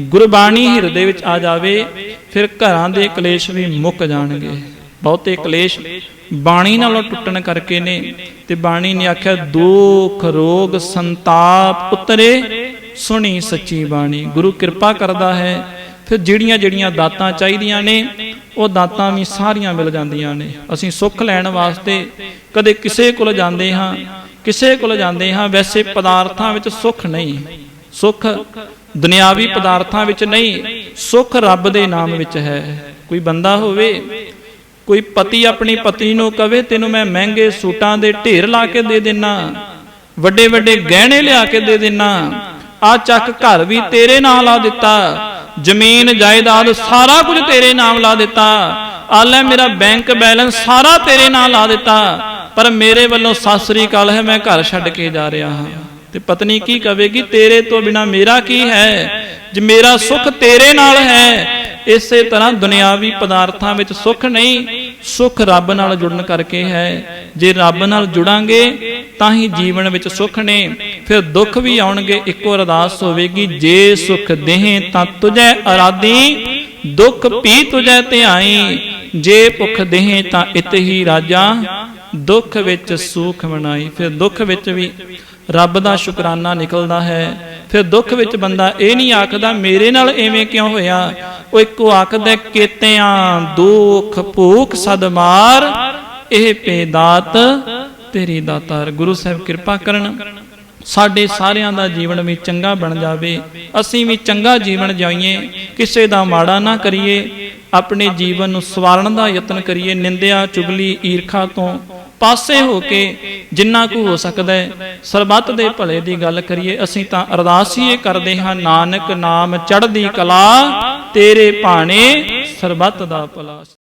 A: ਗੁਰਬਾਣੀ ਹਿਰਦੇ ਵਿੱਚ ਆ ਜਾਵੇ, ਫਿਰ ਘਰਾਂ ਦੇ ਕਲੇਸ਼ ਵੀ ਮੁੱਕ ਜਾਣਗੇ। ਬਹੁਤੇ ਕਲੇਸ਼ ਬਾਣੀ ਨਾਲੋਂ ਟੁੱਟਣ ਕਰਕੇ ਨੇ ਤੇ ਬਾਣੀ ਨੇ ਆਖਿਆ, ਦੁੱਖ, ਰੋਗ, ਸੰਤਾਪ, ਉਤਰੇ, ਸੁਣੀ ਸੱਚੀ ਬਾਣੀ। ਗੁਰੂ ਕਿਰਪਾ ਕਰਦਾ ਹੈ। ਫਿਰ ਜਿਹੜੀਆਂ ਜਿਹੜੀਆਂ ਦਾਤਾਂ ਚਾਹੀਦੀਆਂ ਨੇ, ਉਹ ਦਾਤਾਂ ਵੀ ਸਾਰੀਆਂ ਮਿਲ ਜਾਂਦੀਆਂ ਨੇ। ਅਸੀਂ ਸੁੱਖ ਲੈਣ ਵਾਸਤੇ ਕਦੇ ਕਿਸੇ ਕੋਲ ਜਾਂਦੇ ਹਾਂ, ਕਿਸੇ ਕੋਲ ਜਾਂਦੇ ਹਾਂ, ਵੈਸੇ ਪਦਾਰਥਾਂ ਵਿੱਚ ਸੁੱਖ ਨਹੀਂ। ਸੁੱਖ ਦੁਨਿਆਵੀ ਪਦਾਰਥਾਂ ਵਿੱਚ ਨਹੀਂ, ਸੁੱਖ ਰੱਬ ਦੇ ਨਾਮ ਵਿੱਚ ਹੈ। ਕੋਈ ਬੰਦਾ ਹੋਵੇ, ਕੋਈ ਪਤੀ ਆਪਣੀ ਪਤਨੀ ਨੂੰ ਕਵੇ, ਤੈਨੂੰ ਮੈਂ ਮਹਿੰਗੇ ਸੂਟਾਂ ਦੇ ਢੇਰ ਲਾ ਕੇ ਦੇ ਦੇਣਾ ਵੱਡੇ ਵੱਡੇ ਗਹਿਣੇ ਲਿਆ ਕੇ ਦੇ ਦੇਣਾ ਆ ਚੱਕ ਘਰ ਵੀ ਤੇਰੇ ਨਾਲ ਆ ਦਿੱਤਾ ਜ਼ਮੀਨ, ਜਾਇਦਾਦ, ਸਾਰਾ ਕੁਝ ਤੇਰੇ ਨਾਮ ਲਾ ਦਿੱਤਾ। ਆ ਮੇਰਾ ਬੈਂਕ ਬੈਲੈਂਸ ਸਾਰਾ ਤੇਰੇ ਨਾਂ ਲਾ ਦਿੱਤਾ। ਪਰ ਮੇਰੇ ਵੱਲੋਂ ਸਤਿ ਸ੍ਰੀ ਅਕਾਲ ਹੈ, ਮੈਂ ਘਰ ਛੱਡ ਕੇ ਜਾ ਰਿਹਾ ਹਾਂ। ਤੇ ਪਤਨੀ ਕੀ ਕਵੇਗੀ, ਤੇਰੇ ਤੋਂ ਬਿਨਾ ਮੇਰਾ ਕੀ ਹੈ? ਜੇ ਮੇਰਾ ਸੁੱਖ ਤੇਰੇ ਨਾਲ ਹੈ, ਇਸੇ ਤਰ੍ਹਾਂ ਦੁਨਿਆਵੀ ਪਦਾਰਥਾਂ ਵਿੱਚ ਸੁੱਖ ਨਹੀਂ ਸੁੱਖ ਰੱਬ ਨਾਲ ਜੁੜਨ ਕਰਕੇ ਹੈ। ਜੇ ਰੱਬ ਨਾਲ ਜੁੜਾਂਗੇ, ਤਾਂ ਹੀ ਜੀਵਨ ਵਿੱਚ ਸੁੱਖ ਨੇ। ਫਿਰ ਦੁੱਖ ਵੀ ਆਉਣਗੇ, ਇੱਕੋ ਅਰਦਾਸ ਹੋਵੇਗੀ, ਜੇ ਸੁਖ ਦੇਹ ਤਾਂ ਤੁਝੈ ਅਰਾਦੀ ਦੁੱਖ ਪੀ ਤੁਝੈ ਧਿਆਈ। ਜੇ ਭੁਖ ਦੇਹ ਤਾਂ ਇਤ ਹੀ ਰਾਜਾ, ਦੁੱਖ ਵਿੱਚ ਸੁਖ ਮਨਾਈ। ਫਿਰ ਦੁੱਖ ਵਿੱਚ ਵੀ ਰੱਬ ਦਾ ਸ਼ੁਕਰਾਨਾ ਨਿਕਲਦਾ ਹੈ। ਫਿਰ ਦੁੱਖ ਵਿੱਚ ਬੰਦਾ ਇਹ ਨਹੀਂ ਆਖਦਾ, ਮੇਰੇ ਨਾਲ ਐਵੇਂ ਕਿਉਂ ਹੋਇਆ? ਉਹ ਇੱਕੋ ਆਖਦਾ, ਕੀਤਿਆਂ ਦੁੱਖ ਭੂਖ ਸਦਮਾਰ ਇਹ ਪੇਦਾਤ ਤੇਰੀ ਦਾਤਾਰ। ਗੁਰੂ ਸਾਹਿਬ ਕਿਰਪਾ ਕਰਨ, ਸਾਡੇ ਸਾਰਿਆਂ ਦਾ ਜੀਵਨ ਵੀ ਚੰਗਾ ਬਣ ਜਾਵੇ। ਅਸੀਂ ਵੀ ਚੰਗਾ ਜੀਵਨ ਜਿਉਈਏ, ਕਿਸੇ ਦਾ ਮਾੜਾ ਨਾ ਕਰੀਏ, ਆਪਣੇ ਜੀਵਨ ਨੂੰ ਸਵਾਰਨ ਦਾ ਯਤਨ ਕਰੀਏ, ਨਿੰਦਿਆ, ਚੁਗਲੀ, ਈਰਖਾ ਤੋਂ ਪਾਸੇ ਹੋ ਕੇ ਜਿੰਨਾ ਕੁ ਹੋ ਸਕਦਾ ਹੈ, ਸਰਬੱਤ ਦੇ ਭਲੇ ਦੀ ਗੱਲ ਕਰੀਏ, ਅਸੀਂ ਤਾਂ ਅਰਦਾਸ ਹੀ ਇਹ ਕਰਦੇ ਹਾਂ, ਨਾਨਕ ਨਾਮ ਚੜ੍ਹਦੀ ਕਲਾ, ਤੇਰੇ ਭਾਣੇ ਸਰਬੱਤ ਦਾ ਭਲਾ